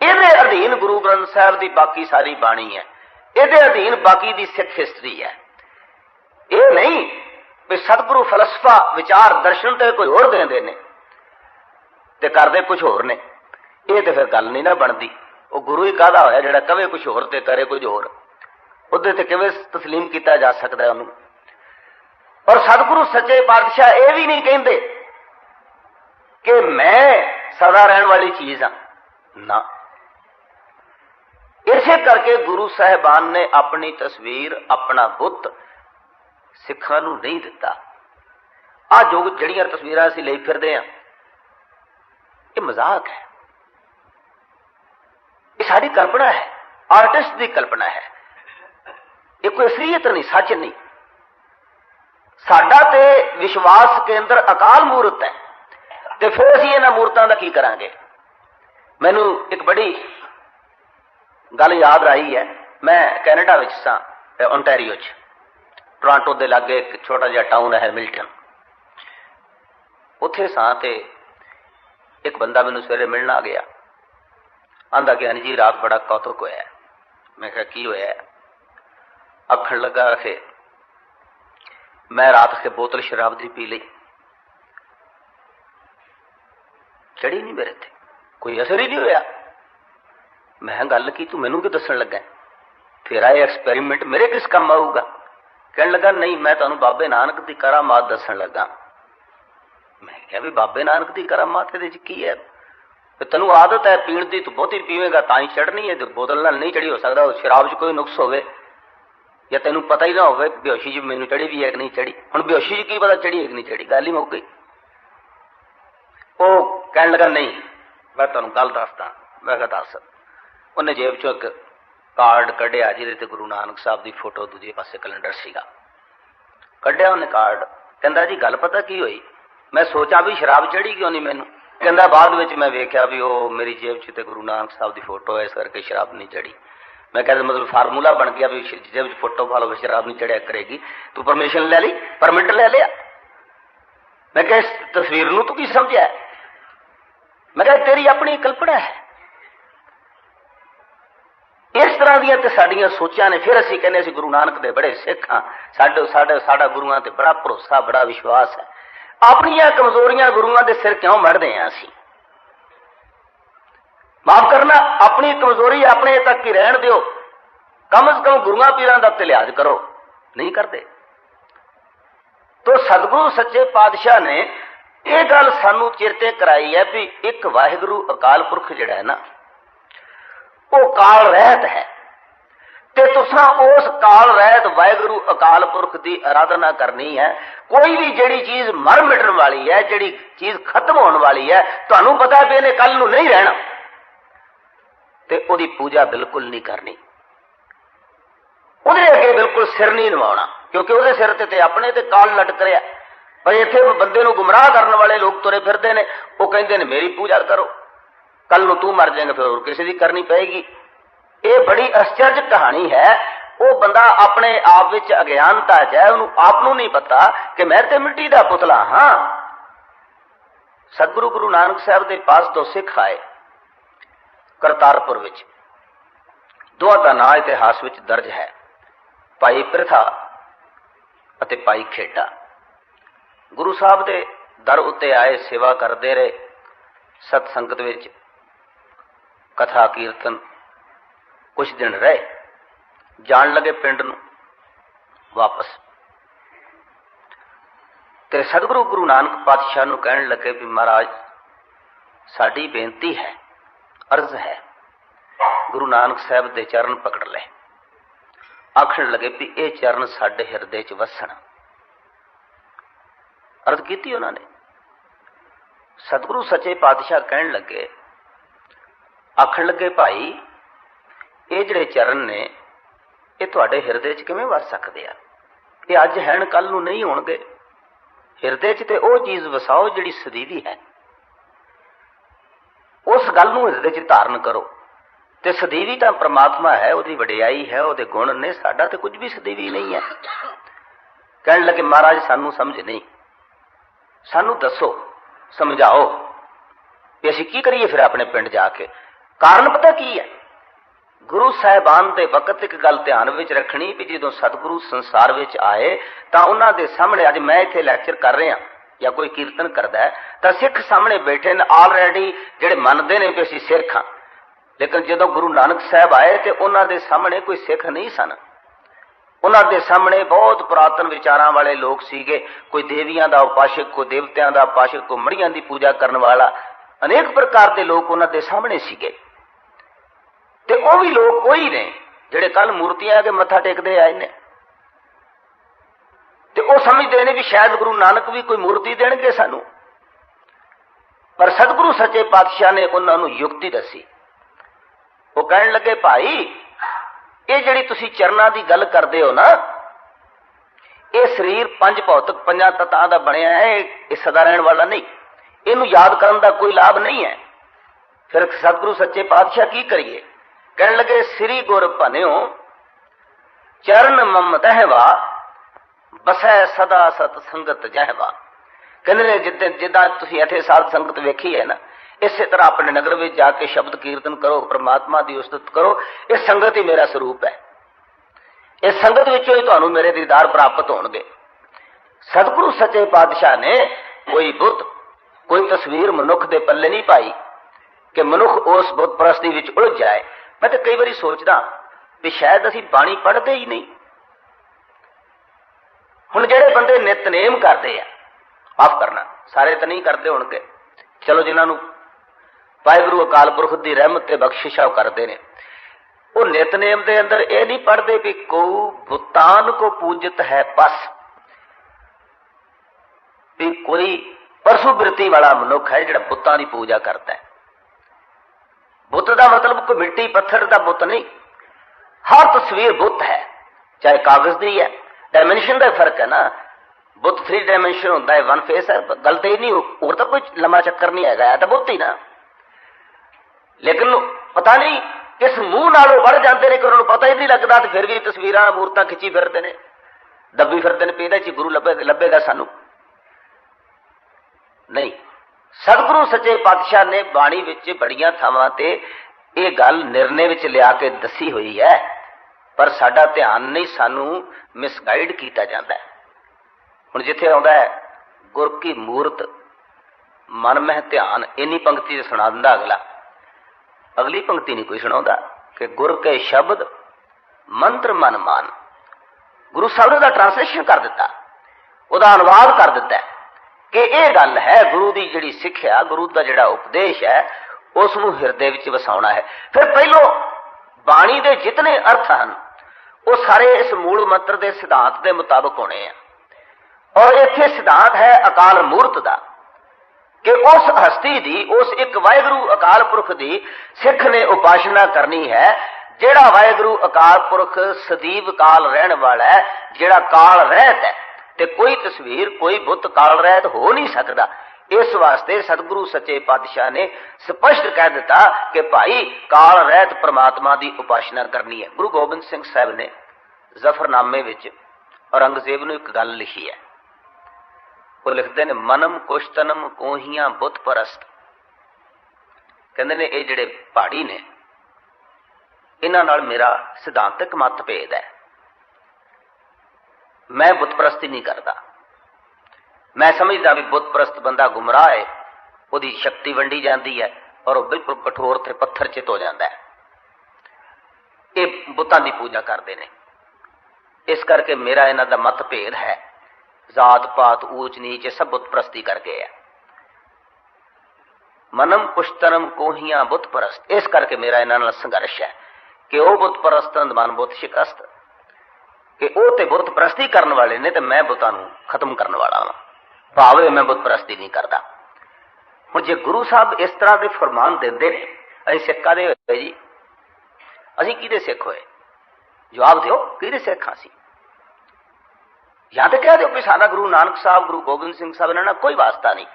ਇਹਦੇ ਅਧੀਨ ਗੁਰੂ ਗ੍ਰੰਥ ਸਾਹਿਬ ਦੀ ਬਾਕੀ ਸਾਰੀ ਬਾਣੀ ਹੈ। ਇਹਦੇ ਅਧੀਨ ਬਾਕੀ ਦੀ ਸਿੱਖ ਹਿਸਟਰੀ ਹੈ। ਇਹ ਨਹੀਂ ਵੀ ਸਤਿਗੁਰੂ ਫਲਸਫਾ, ਵਿਚਾਰ, ਦਰਸ਼ਨ ਤੇ ਕੋਈ ਹੋਰ ਦਿੰਦੇ ਨੇ ਤੇ ਕਰਦੇ ਕੁਝ ਹੋਰ ਨੇ। ਇਹ ਤੇ ਫਿਰ ਗੱਲ ਨਹੀਂ ਨਾ ਬਣਦੀ। ਉਹ ਗੁਰੂ ਹੀ ਕਾਹਦਾ ਹੋਇਆ ਜਿਹੜਾ ਕਵੇ ਕੁਝ ਹੋਰ ਤੇ ਕਰੇ ਕੁਝ ਹੋਰ। ਉਹਦੇ ਤੇ ਕਿਵੇਂ ਤਸਲੀਮ ਕੀਤਾ ਜਾ ਸਕਦਾ ਉਹਨੂੰ? ਔਰ ਸਤਿਗੁਰੂ ਸੱਚੇ ਪਾਤਸ਼ਾਹ ਇਹ ਵੀ ਨਹੀਂ ਕਹਿੰਦੇ ਕਿ ਮੈਂ ਸਦਾ ਰਹਿਣ ਵਾਲੀ ਚੀਜ਼ ਹਾਂ। ਨਾ। ਇਸੇ ਕਰਕੇ ਗੁਰੂ ਸਾਹਿਬਾਨ ਨੇ ਆਪਣੀ ਤਸਵੀਰ, ਆਪਣਾ ਬੁੱਤ ਸਿੱਖਾਂ ਨੂੰ ਨਹੀਂ ਦਿੱਤਾ। ਆ ਜੋ ਜਿਹੜੀਆਂ ਤਸਵੀਰਾਂ ਅਸੀਂ ਲਈ ਫਿਰਦੇ ਆ, ਇਹ ਮਜ਼ਾਕ ਹੈ। ਇਹ ਸਾਡੀ ਕਲਪਨਾ ਹੈ, ਆਰਟਿਸਟ ਦੀ ਕਲਪਨਾ ਹੈ। ਇਹ ਕੋਈ ਅਸਲੀਅਤ ਨਹੀਂ, ਸੱਚ ਨਹੀਂ। ਸਾਡਾ ਤੇ ਵਿਸ਼ਵਾਸ ਕੇਂਦਰ ਅਕਾਲ ਮੂਰਤ ਹੈ। ਤੇ ਫਿਰ ਅਸੀਂ ਇਹਨਾਂ ਮੂਰਤਾਂ ਦਾ ਕੀ ਕਰਾਂਗੇ? ਮੈਨੂੰ ਇੱਕ ਬੜੀ ਗੱਲ ਯਾਦ ਆਈ ਹੈ। ਮੈਂ ਕੈਨੇਡਾ ਵਿੱਚ ਸਾਂ ਓਨਟਾਰੀਓ 'ਚ। ਟੋਰਾਂਟੋ ਦੇ ਲਾਗੇ ਇੱਕ ਛੋਟਾ ਜਿਹਾ ਟਾਊਨ ਹੈ ਮਿਲਟਨ। ਉੱਥੇ ਸਾਂ ਤੇ ਇੱਕ ਬੰਦਾ ਮੈਨੂੰ ਸਵੇਰੇ ਮਿਲਣ ਆ ਗਿਆ। ਆਂਦਾ ਕਿ ਜੀ ਰਾਤ ਬੜਾ ਕੌਤਕ ਹੋਇਆ ਮੈਂ ਕਿਹਾ, ਕੀ ਹੋਇਆ ਅੱਖਣ ਲੱਗਾ ਕਿ ਮੈਂ ਰਾਤ ਕੇ ਬੋਤਲ ਸ਼ਰਾਬ ਦੀ ਪੀ ਲਈ। ਚੜੀ ਨਹੀਂ ਮੇਰੇ ਤੇ। ਕੋਈ ਅਸਰ ਹੀ ਨਹੀਂ ਹੋਇਆ। ਮੈਂ ਗੱਲ ਕੀ? ਤੂੰ ਮੈਨੂੰ ਕਿ ਦੱਸਣ ਲੱਗਾ ਤੇਰਾ ਇਹ ਐਕਸਪੈਰੀਮੈਂਟ ਮੇਰੇ ਕਿਸ ਕੰਮ ਆਊਗਾ? ਕਹਿਣ ਲੱਗਾ, ਨਹੀਂ, ਮੈਂ ਤੁਹਾਨੂੰ ਬਾਬੇ ਨਾਨਕ ਦੀ ਕਰਾਮਾਤ ਦੱਸਣ ਲੱਗਾ। ਮੈਂ ਕਿਹਾ ਵੀ ਬਾਬੇ ਨਾਨਕ ਦੀ ਕਰਾਮਾਤ ਇਹਦੇ ਚ ਕੀ ਹੈ? ਤੇ ਤੈਨੂੰ ਆਦਤ ਹੈ ਪੀਣ ਦੀ, ਤੂੰ ਬਹੁਤੀ ਪੀਵੇਂਗਾ, ਤਾਂ ਹੀ ਚੜਨੀ ਹੈ ਤੇ ਬੋਤਲ ਨਾਲ ਨਹੀਂ ਚੜੀ ਹੋ ਸਕਦਾ, ਉਹ ਸ਼ਰਾਬ 'ਚ ਕੋਈ ਨੁਕਸ ਹੋਵੇ। ਜਾਂ ਤੈਨੂੰ ਪਤਾ ਹੀ ਨਾ ਹੋਵੇ, ਬੇਹੋਸ਼ੀ 'ਚ ਮੈਨੂੰ ਚੜੀ ਵੀ ਹੈ ਕਿ ਨਹੀਂ ਚੜੀ ਹੁਣ ਬੇਹੋਸ਼ੀ 'ਚ ਕੀ ਪਤਾ ਚੜੀ ਹੈ ਕਿ ਨਹੀਂ ਚੜੀ ਗੱਲ ਹੀ ਮੁੱਕ ਗਈ। ਉਹ ਕਹਿਣ ਲੱਗਾ, ਨਹੀਂ, ਮੈਂ ਤੁਹਾਨੂੰ ਗੱਲ ਦੱਸਦਾ, ਮੈਂ ਕਿਹਾ ਦੱਸ। ਉਹਨੇ ਜੇਬ 'ਚੋਂ ਇੱਕ ਕਾਰਡ ਕੱਢਿਆ ਜਿਹਦੇ ਤੇ ਗੁਰੂ ਨਾਨਕ ਸਾਹਿਬ ਦੀ ਫੋਟੋ ਦੂਜੇ ਪਾਸੇ ਕੈਲੰਡਰ ਸੀਗਾ। ਕੱਢਿਆ ਉਹਨੇ ਕਾਰਡ। ਕਹਿੰਦਾ, ਜੀ, ਗੱਲ ਪਤਾ ਕੀ ਹੋਈ? ਮੈਂ ਸੋਚਾਂ ਵੀ ਸ਼ਰਾਬ ਚੜੀ ਕਿਉਂ ਨਹੀਂ ਮੈਨੂੰ? ਕਹਿੰਦਾ, ਬਾਅਦ ਵਿੱਚ ਮੈਂ ਵੇਖਿਆ ਵੀ ਉਹ ਮੇਰੀ ਜੇਬ 'ਚ ਤੇ ਗੁਰੂ ਨਾਨਕ ਸਾਹਿਬ ਦੀ ਫੋਟੋ ਹੈ, ਇਸ ਕਰਕੇ ਸ਼ਰਾਬ ਨਹੀਂ ਚੜੀ। ਮੈਂ ਕਹਿੰਦਾ ਮਤਲਬ ਫਾਰਮੂਲਾ ਬਣ ਗਿਆ ਵੀ ਜੇਬ 'ਚ ਫੋਟੋ ਪਾ ਲਓ ਸ਼ਰਾਬ ਨਹੀਂ ਚੜਿਆ ਕਰੇਗੀ। ਤੂੰ ਪਰਮਿਸ਼ਨ ਲੈ ਲਈ ਪਰਮਿਟ ਲੈ ਲਿਆ? ਮੈਂ ਕਿਹਾ, ਇਸ ਤਸਵੀਰ ਨੂੰ ਤੂੰ ਕੀ ਸਮਝਿਆ? ਮੈਂ ਕਿਹਾ, ਤੇਰੀ ਆਪਣੀ ਕਲਪਨਾ ਹੈ। ਇਸ ਤਰ੍ਹਾਂ ਦੀਆਂ ਤੇ ਸਾਡੀਆਂ ਸੋਚਾਂ ਨੇ, ਫਿਰ ਅਸੀਂ ਕਹਿੰਦੇ ਅਸੀਂ ਗੁਰੂ ਨਾਨਕ ਦੇ ਬੜੇ ਸਿੱਖ ਹਾਂ। ਸਾਡੇ ਸਾਡੇ, ਸਾਡਾ ਗੁਰੂਆਂ ਤੇ ਬੜਾ ਭਰੋਸਾ, ਬੜਾ ਵਿਸ਼ਵਾਸ ਹੈ। ਆਪਣੀਆਂ ਕਮਜ਼ੋਰੀਆਂ ਗੁਰੂਆਂ ਦੇ ਸਿਰ ਕਿਉਂ ਮੜਦੇ ਆ ਅਸੀਂ? ਮਾਫ ਕਰਨਾ, ਆਪਣੀ ਕਮਜ਼ੋਰੀ ਆਪਣੇ ਤੱਕ ਹੀ ਰਹਿਣ ਦਿਓ। ਕਮ ਸ ਕਮ ਗੁਰੂਆਂ ਪੀਰਾਂ ਦਾ ਤੇ ਲਿਹਾਜ਼ ਕਰੋ। ਨਹੀਂ ਕਰਦੇ। ਤੋ ਸਤਿਗੁਰੂ ਸੱਚੇ ਪਾਤਸ਼ਾਹ ਨੇ ਇਹ ਗੱਲ ਸਾਨੂੰ ਚਿਰਤੇ ਕਰਾਈ ਹੈ ਵੀ ਇੱਕ ਵਾਹਿਗੁਰੂ ਅਕਾਲ ਪੁਰਖ ਜਿਹੜਾ ਹੈ ਨਾ ਉਹ ਕਾਲ ਰਹਿਤ ਹੈ। ਤੇ ਤੁਸੀਂ ਉਸ ਕਾਲ ਰਹਿਤ ਵਾਹਿਗੁਰੂ ਅਕਾਲ ਪੁਰਖ ਦੀ ਆਰਾਧਨਾ ਕਰਨੀ ਹੈ। ਕੋਈ ਵੀ ਜਿਹੜੀ ਚੀਜ਼ ਮਰ ਮਿਟਣ ਵਾਲੀ ਹੈ, ਜਿਹੜੀ ਚੀਜ਼ ਖਤਮ ਹੋਣ ਵਾਲੀ ਹੈ, ਤੁਹਾਨੂੰ ਪਤਾ ਵੀ ਇਹਨੇ ਕੱਲ ਨੂੰ ਨਹੀਂ ਰਹਿਣਾ। ਤੇ ਉਹਦੀ ਪੂਜਾ ਬਿਲਕੁਲ ਨਹੀਂ ਕਰਨੀ। ਉਹਦੇ ਅੱਗੇ ਬਿਲਕੁਲ ਸਿਰ ਨਹੀਂ ਨਵਾਉਣਾ, ਕਿਉਂਕਿ ਉਹਦੇ ਸਿਰ ਤੇ ਤੇ ਆਪਣੇ ਤੇ ਕਾਲ ਲਟਕ ਰਿਹਾ। ਪਰ ਇੱਥੇ ਬੰਦੇ ਨੂੰ ਗੁੰਮਰਾਹ ਕਰਨ ਵਾਲੇ ਲੋਕ ਤੁਰੇ ਫਿਰਦੇ ਨੇ। ਉਹ ਕਹਿੰਦੇ ਨੇ, ਮੇਰੀ ਪੂਜਾ ਕਰੋ। ਕੱਲ ਨੂੰ ਤੂੰ ਮਰ ਜਾਏਗਾ, ਫਿਰ ਹੋਰ ਕਿਸੇ ਦੀ ਕਰਨੀ ਪਏਗੀ। ਇਹ ਬੜੀ ਅਸਚਰਜ ਕਹਾਣੀ ਹੈ। ਉਹ ਬੰਦਾ ਆਪਣੇ ਆਪ ਵਿੱਚ ਅਗਿਆਨਤਾ 'ਚ ਹੈ, ਉਹਨੂੰ ਆਪ ਨੂੰ ਨਹੀਂ ਪਤਾ ਕਿ ਮੈਂ ਤੇ ਮਿੱਟੀ ਦਾ ਪੁਤਲਾ ਹਾਂ। ਸਤਿਗੁਰੂ ਗੁਰੂ ਨਾਨਕ ਸਾਹਿਬ ਦੇ ਪਾਸ ਤੋਂ ਸਿੱਖ ਆਏ, ਕਰਤਾਰਪੁਰ ਵਿੱਚ। ਦੋਹਾਂ ਦਾ ਨਾਂ ਇਤਿਹਾਸ ਵਿੱਚ ਦਰਜ ਹੈ। ਭਾਈ ਪ੍ਰਥਾ ਅਤੇ ਭਾਈ ਖੇਡਾ। ਗੁਰੂ ਸਾਹਿਬ ਦੇ ਦਰ ਉੱਤੇ ਆਏ ਸੇਵਾ ਕਰਦੇ ਰਹੇ, ਸਤ ਸੰਗਤ ਵਿੱਚ ਕਥਾ ਕੀਰਤਨ ਕੁਝ ਦਿਨ ਰਹੇ, ਜਾਣ ਲੱਗੇ ਪਿੰਡ ਨੂੰ ਵਾਪਸ। ਤੇ ਸਤਿਗੁਰੂ ਗੁਰੂ ਨਾਨਕ ਪਾਤਸ਼ਾਹ ਨੂੰ ਕਹਿਣ ਲੱਗੇ ਵੀ ਮਹਾਰਾਜ, ਸਾਡੀ ਬੇਨਤੀ ਹੈ, ਅਰਜ਼ ਹੈ, ਗੁਰੂ ਨਾਨਕ ਸਾਹਿਬ ਦੇ ਚਰਨ ਪਕੜ ਲੈ। ਆਖਣ ਲੱਗੇ ਵੀ ਇਹ ਚਰਨ ਸਾਡੇ ਹਿਰਦੇ 'ਚ ਵਸਣ। ਅਰਜ਼ ਕੀਤੀ ਉਹਨਾਂ ਨੇ। ਸਤਿਗੁਰੂ ਸੱਚੇ ਪਾਤਸ਼ਾਹ ਕਹਿਣ ਲੱਗੇ ਆਖਣ ਲੱਗੇ, ਭਾਈ, ਇਹ ਜਿਹੜੇ ਚਰਨ ਨੇ, ਇਹ ਤੁਹਾਡੇ ਹਿਰਦੇ 'ਚ ਕਿਵੇਂ ਵਸ ਸਕਦੇ ਆ? ਇਹ ਅੱਜ ਹੈਣ ਕੱਲ ਨੂੰ ਨਹੀਂ ਹੋਣਗੇ। ਹਿਰਦੇ 'ਚ ਤੇ ਉਹ ਚੀਜ਼ ਵਸਾਓ ਜਿਹੜੀ ਸਦੀਵੀ ਹੈ। ਉਸ ਗੱਲ ਨੂੰ ਹਿਰਦੇ 'ਚ ਧਾਰਨ ਕਰੋ। ਤੇ ਸਦੀਵੀ ਤਾਂ ਪ੍ਰਮਾਤਮਾ ਹੈ, ਉਹਦੀ ਵਡਿਆਈ ਹੈ, ਉਹਦੇ ਗੁਣ ਨੇ, ਸਾਡਾ ਤੇ ਕੁਝ ਵੀ ਸਦੀਵੀ ਨਹੀਂ ਹੈ। ਕਹਿਣ ਲੱਗੇ, ਮਹਾਰਾਜ, ਸਾਨੂੰ ਸਮਝ ਨਹੀਂ। ਸਾਨੂੰ ਦੱਸੋ, ਸਮਝਾਓ। ਵੀ ਅਸੀਂ ਕੀ ਕਰੀਏ ਫਿਰ ਆਪਣੇ ਪਿੰਡ ਜਾ ਕੇ? ਕਾਰਨ ਪਤਾ ਕੀ ਹੈ? ਗੁਰੂ ਸਾਹਿਬਾਨ ਦੇ ਵਕਤ ਇੱਕ ਗੱਲ ਧਿਆਨ ਵਿੱਚ ਰੱਖਣੀ ਵੀ ਜਦੋਂ ਸਤਿਗੁਰੂ ਸੰਸਾਰ ਵਿੱਚ ਆਏ ਤਾਂ ਉਹਨਾਂ ਦੇ ਸਾਹਮਣੇ ਅੱਜ ਮੈਂ ਇੱਥੇ ਲੈਕਚਰ ਕਰ ਰਿਹਾ ਜਾਂ ਕੋਈ ਕੀਰਤਨ ਕਰਦਾ ਤਾਂ ਸਿੱਖ ਸਾਹਮਣੇ ਬੈਠੇ ਨੇ ਆਲਰੇਡੀ ਜਿਹੜੇ ਮੰਨਦੇ ਨੇ ਕਿ ਅਸੀਂ ਸਿੱਖ ਹਾਂ। ਲੇਕਿਨ ਜਦੋਂ ਗੁਰੂ ਨਾਨਕ ਸਾਹਿਬ ਆਏ ਤੇ ਉਹਨਾਂ ਦੇ ਸਾਹਮਣੇ ਕੋਈ ਸਿੱਖ ਨਹੀਂ ਸਨ। ਉਹਨਾਂ ਦੇ ਸਾਹਮਣੇ ਬਹੁਤ ਪੁਰਾਤਨ ਵਿਚਾਰਾਂ ਵਾਲੇ ਲੋਕ ਸੀਗੇ, ਕੋਈ ਦੇਵੀਆਂ ਦਾ ਉਪਾਸ਼ਕ, ਕੋਈ ਦੇਵਤਿਆਂ ਦਾ ਉਪਾਸ਼ਕ, ਕੋਈ ਮੜੀਆਂ ਦੀ ਪੂਜਾ ਕਰਨ ਵਾਲਾ। ਅਨੇਕ ਪ੍ਰਕਾਰ ਦੇ ਲੋਕ ਉਹਨਾਂ ਦੇ ਸਾਹਮਣੇ ਸੀਗੇ। ਤੇ ਉਹ ਵੀ ਲੋਕ ਉਹੀ ਨੇ, ਜਿਹੜੇ ਕੱਲ ਮੂਰਤੀਆਂ ਅਗੇ ਮੱਥਾ ਟੇਕਦੇ ਆਏ ਨੇ। ਤੇ ਉਹ ਸਮਝਦੇ ਨੇ ਵੀ ਸ਼ਾਇਦ ਗੁਰੂ ਨਾਨਕ ਵੀ ਕੋਈ ਮੂਰਤੀ ਦੇਣਗੇ ਸਾਨੂੰ। ਪਰ ਸਤਿਗੁਰੂ ਸੱਚੇ ਪਾਤਸ਼ਾਹ ਨੇ ਉਹਨਾਂ ਨੂੰ ਯੁਕਤੀ ਦੱਸੀ। ਉਹ ਕਹਿਣ ਲੱਗੇ, ਭਾਈ, ਇਹ ਜਿਹੜੀ ਤੁਸੀਂ ਚਰਨਾਂ ਦੀ ਗੱਲ ਕਰਦੇ ਹੋ ਨਾ, ਇਹ ਸਰੀਰ ਪੰਜ ਭੌਤਿਕ ਪੰਜਾਂ ਤਤਾਂ ਦਾ ਬਣਿਆ ਹੈ, ਇਹ ਸਦਾ ਰਹਿਣ ਵਾਲਾ ਨਹੀਂ। ਇਹਨੂੰ ਯਾਦ ਕਰਨ ਦਾ ਕੋਈ ਲਾਭ ਨਹੀਂ ਹੈ। ਫਿਰ ਸਤਿਗੁਰੂ ਸੱਚੇ ਪਾਤਸ਼ਾਹ ਕੀ ਕਰੀਏ? ਕਹਿਣ ਲੱਗੇ, ਸ੍ਰੀ ਗੁਰ ਭਨਿਓ, ਚਰਨ ਮਮ ਬਸੈ ਸਦਾ ਸਤ ਸੰਗਤ ਜਹਵਾ। ਕਹਿੰਦੇ ਨੇ, ਜਿੱਦਾਂ ਜਿੱਦਾਂ ਤੁਸੀਂ ਇੱਥੇ ਸਾਧ ਸੰਗਤ ਵੇਖੀ ਹੈ ਨਾ, ਇਸੇ ਤਰ੍ਹਾਂ ਆਪਣੇ ਨਗਰ ਵਿੱਚ ਜਾ ਕੇ ਸ਼ਬਦ ਕੀਰਤਨ ਕਰੋ, ਪ੍ਰਮਾਤਮਾ ਦੀ ਉਸਤਤ ਕਰੋ, ਇਹ ਸੰਗਤ ਹੀ ਮੇਰਾ ਸਰੂਪ ਹੈ। ਇਹ ਸੰਗਤ ਵਿੱਚੋਂ ਹੀ ਤੁਹਾਨੂੰ ਮੇਰੇ ਦੀਦਾਰ ਪ੍ਰਾਪਤ ਹੋਣਗੇ। ਸਤਿਗੁਰੂ ਸੱਚੇ ਪਾਤਸ਼ਾਹ ਨੇ ਕੋਈ ਬੁੱਤ ਕੋਈ ਤਸਵੀਰ ਮਨੁੱਖ ਦੇ ਪੱਲੇ ਨਹੀਂ ਪਾਈ ਕਿ ਮਨੁੱਖ ਉਸ ਬੁੱਤ ਪ੍ਰਸਤੀ ਵਿੱਚ ਉਲਝ ਜਾਏ। ਮੈਂ ਤਾਂ ਕਈ ਵਾਰੀ ਸੋਚਦਾ ਵੀ ਸ਼ਾਇਦ ਅਸੀਂ ਬਾਣੀ ਪੜ੍ਹਦੇ ਹੀ ਨਹੀਂ। ਹੁਣ ਜਿਹੜੇ ਬੰਦੇ ਨਿਤਨੇਮ ਕਰਦੇ ਆ, ਮਾਫ ਕਰਨਾ, ਸਾਰੇ ਤਾਂ ਨਹੀਂ ਕਰਦੇ ਹੋਣਗੇ। ਚਲੋ ਜਿਨ੍ਹਾਂ ਨੂੰ ਵਾਹਿਗੁਰੂ ਅਕਾਲ ਪੁਰਖ ਦੀ ਰਹਿਮਤ ਤੇ ਬਖਸ਼ਿਸ਼ਾ ਕਰਦੇ ਨੇ। ਉਹ ਨਿਤਨੇਮ ਦੇ ਅੰਦਰ ਇਹ ਨਹੀਂ ਪੜ੍ਹਦੇ ਵੀ ਕੋ ਬੁਤਾਨ ਕੋ ਪੂਜਿਤ ਹੈ ਬਸ ਵੀ ਕੋਈ ਪਰਸੂ ਬਿਰਤੀ ਵਾਲਾ ਮਨੁੱਖ ਹੈ ਜਿਹੜਾ ਬੁੱਤਾਂ ਦੀ ਪੂਜਾ ਕਰਦਾ ਹੈ। ਬੁੱਤ ਦਾ ਮਤਲਬ ਕੋਈ ਮਿੱਟੀ ਪੱਥਰ ਦਾ ਬੁੱਤ ਨਹੀਂ। ਹਰ ਤਸਵੀਰ ਬੁੱਤ ਹੈ, ਚਾਹੇ ਕਾਗਜ਼ ਦੀ ਹੈ। ਡਾਇਮੈਂਸ਼ਨ ਦਾ ਫ਼ਰਕ ਹੈ ਨਾ। ਬੁੱਤ 3 ਡਾਇਮੈਂਸ਼ਨ ਹੁੰਦਾ ਹੈ ਵਨ ਫੇਸ ਹੈ। ਗਲਤ ਤੇ ਨਹੀਂ, ਹੋਰ ਤਾਂ ਕੋਈ ਲੰਮਾ ਚੱਕਰ ਨਹੀਂ ਹੈਗਾ, ਇਹ ਤਾਂ ਬੁੱਤ ਹੀ ਨਾ। ਲੇਕਿਨ ਪਤਾ ਨਹੀਂ, ਕਿਸ ਮੂੰਹ ਨਾਲ ਉਹ ਵੜ ਜਾਂਦੇ ਨੇ ਕਿ ਉਹਨਾਂ ਨੂੰ ਪਤਾ ਹੀ ਨਹੀਂ ਲੱਗਦਾ ਤੇ ਫਿਰ ਵੀ ਤਸਵੀਰਾਂ, ਮੂਰਤਾਂ ਖਿੱਚੀ ਫਿਰਦੇ ਨੇ। ਦੱਬੀ ਫਿਰਦੇ ਨੇ ਪੀਦਾ ਚ ਗੁਰੂ ਲੱਭੇ ਲੱਭੇਗਾ ਸਾਨੂੰ। ਨਹੀਂ। ਸਤਿਗੁਰੂ ਸੱਚੇ ਪਾਤਸ਼ਾਹ ਨੇ ਬਾਣੀ ਵਿੱਚ ਬੜੀਆਂ ਥਾਵਾਂ ਤੇ ਇਹ ਗੱਲ ਨਿਰਣੇ ਵਿੱਚ ਲਿਆ ਕੇ ਦੱਸੀ ਹੋਈ ਹੈ, ਪਰ ਸਾਡਾ ਧਿਆਨ ਨਹੀਂ ਸਾਨੂੰ ਮਿਸਗਾਈਡ ਕੀਤਾ ਜਾਂਦਾ ਹੈ। ਹੁਣ ਜਿੱਥੇ ਆਉਂਦਾ ਹੈ, ਗੁਰ ਕੀ ਮੂਰਤ, ਮਨ ਮਹਿ ਧਿਆਨ, ਇੰਨੀ ਪੰਕਤੀ ਤੇ ਸੁਣਾ ਦਿੰਦਾ ਅਗਲਾ। ਅਗਲੀ ਪੰਕਤੀ ਨਹੀਂ ਕੋਈ ਸੁਣਾਉਂਦਾ ਕਿ ਗੁਰ ਕੇ ਸ਼ਬਦ, ਮੰਤਰ ਮਨ ਮਾਨ। ਗੁਰੂ ਸਾਹਿਬ ਨੇ ਦਾ ਟ੍ਰਾਂਸਲੇਸ਼ਨ ਕਰ ਦਿੱਤਾ, ਉਹਦਾ ਅਨੁਵਾਦ ਕਰ ਦਿੱਤਾ ਕਿ ਇਹ ਗੱਲ ਹੈ ਗੁਰੂ ਦੀ ਜਿਹੜੀ ਸਿੱਖਿਆ ਗੁਰੂ ਦਾ ਜਿਹੜਾ ਉਪਦੇਸ਼ ਹੈ, ਉਸ ਨੂੰ ਹਿਰਦੇ ਵਿੱਚ ਵਸਾਉਣਾ ਹੈ। ਫਿਰ ਪਹਿਲੋਂ ਬਾਣੀ ਦੇ ਜਿਤਨੇ ਅਰਥ ਹਨ, ਉਹ ਸਾਰੇ ਇਸ ਮੂਲ ਮੰਤਰ ਦੇ ਸਿਧਾਂਤ ਦੇ ਮੁਤਾਬਕ ਹੋਣੇ ਆ। ਔਰ ਇੱਥੇ ਸਿਧਾਂਤ ਹੈ ਅਕਾਲ ਮੂਰਤ ਦਾ, ਕਿ ਉਸ ਹਸਤੀ ਦੀ, ਉਸ ਇੱਕ ਵਾਹਿਗੁਰੂ ਅਕਾਲ ਪੁਰਖ ਦੀ ਸਿੱਖ ਨੇ ਉਪਾਸ਼ਨਾ ਕਰਨੀ ਹੈ, ਜਿਹੜਾ ਵਾਹਿਗੁਰੂ ਅਕਾਲ ਪੁਰਖ ਸਦੀਵ ਕਾਲ ਰਹਿਣ ਵਾਲਾ ਹੈ, ਜਿਹੜਾ ਕਾਲ ਰਹਿਤ ਹੈ। ਤੇ ਕੋਈ ਤਸਵੀਰ, ਕੋਈ ਬੁੱਤ ਕਾਲ ਰਹਿਤ ਹੋ ਨਹੀਂ ਸਕਦਾ। ਇਸ ਵਾਸਤੇ ਸਤਿਗੁਰੂ ਸੱਚੇ ਪਾਤਸ਼ਾਹ ਨੇ ਸਪਸ਼ਟ ਕਹਿ ਦਿੱਤਾ ਕਿ ਭਾਈ ਕਾਲ ਰਹਿਤ ਪ੍ਰਮਾਤਮਾ ਦੀ ਉਪਾਸ਼ਨਾ ਕਰਨੀ ਹੈ। ਗੁਰੂ ਗੋਬਿੰਦ ਸਿੰਘ ਸਾਹਿਬ ਨੇ ਜ਼ਫਰਨਾਮੇ ਵਿੱਚ ਔਰੰਗਜ਼ੇਬ ਨੂੰ ਇੱਕ ਗੱਲ ਲਿਖੀ ਹੈ। ਉਹ ਲਿਖਦੇ ਨੇ, ਮਨਮ ਕੁਸ਼ਤਨਮ ਕੋਹੀਆਂ ਬੁੱਤ ਪਰਸਤ। ਕਹਿੰਦੇ ਨੇ, ਇਹ ਜਿਹੜੇ ਪਹਾੜੀ ਨੇ, ਇਹਨਾਂ ਨਾਲ ਮੇਰਾ ਸਿਧਾਂਤਕ ਮਤਭੇਦ ਹੈ। ਮੈਂ ਬੁੱਤਪ੍ਰਸਤੀ ਨਹੀਂ ਕਰਦਾ। ਮੈਂ ਸਮਝਦਾ ਵੀ ਬੁੱਤ ਪ੍ਰਸਤ ਬੰਦਾ ਗੁੰਮਰਾਹ ਹੈ ਉਹਦੀ ਸ਼ਕਤੀ ਵੰਡੀ ਜਾਂਦੀ ਹੈ ਔਰ ਉਹ ਬਿਲਕੁਲ ਕਠੋਰ ਤੇ ਪੱਥਰ ਚਿਤ ਹੋ ਜਾਂਦਾ ਹੈ। ਇਹ ਬੁੱਤਾਂ ਦੀ ਪੂਜਾ ਕਰਦੇ ਨੇ। ਇਸ ਕਰਕੇ ਮੇਰਾ ਇਹਨਾਂ ਦਾ ਮਤਭੇਦ ਹੈ। ਜਾਤ ਪਾਤ ਊਚ ਨੀਚ ਇਹ ਸਭ ਬੁੱਤ ਪ੍ਰਸਤੀ ਕਰਕੇ ਹੈ। ਮਨਮ ਪੁਸ਼ਤਰਮ ਕੋਹੀਆਂ ਬੁੱਤ ਪ੍ਰਸਤ ਇਸ ਕਰਕੇ ਮੇਰਾ ਇਹਨਾਂ ਨਾਲ ਸੰਘਰਸ਼ ਹੈ ਕਿ ਉਹ ਬੁੱਤ ਪ੍ਰਸਤਨ ਮਨ ਬੁੱਤ ਸ਼ਿਕਸਤ ਕਿ ਉਹ ਤੇ ਬੁੱਤ ਪ੍ਰਸਤੀ ਕਰਨ ਵਾਲੇ ਨੇ ਤੇ ਮੈਂ ਬੁੱਤਾਂ ਨੂੰ ਖਤਮ ਕਰਨ ਵਾਲਾ ਹਾਂ ਭਾਵੇਂ ਮੈਂ ਬੁੱਤ ਪ੍ਰਸਤੀ ਨਹੀਂ ਕਰਦਾ। ਹੁਣ ਜੇ ਗੁਰੂ ਸਾਹਿਬ ਇਸ ਤਰ੍ਹਾਂ ਦੇ ਫਰਮਾਨ ਦਿੰਦੇ ਨੇ, ਅਸੀਂ ਸਿੱਖਾਂ ਦੇ ਹੋਏ ਜੀ। ਅਸੀਂ ਕਿਹਦੇ ਸਿੱਖ ਹੋਏ? ਜਵਾਬ ਦਿਓ, ਕਿਹਦੇ ਸਿੱਖ ਹਾਂ ਅਸੀਂ? ਜਾਂ ਤਾਂ ਕਹਿ ਦਿਓ ਕਿ ਸਾਡਾ ਗੁਰੂ ਨਾਨਕ ਸਾਹਿਬ, ਗੁਰੂ ਗੋਬਿੰਦ ਸਿੰਘ ਸਾਹਿਬ, ਇਹਨਾਂ ਨਾਲ ਕੋਈ ਵਾਸਤਾ ਨਹੀਂ।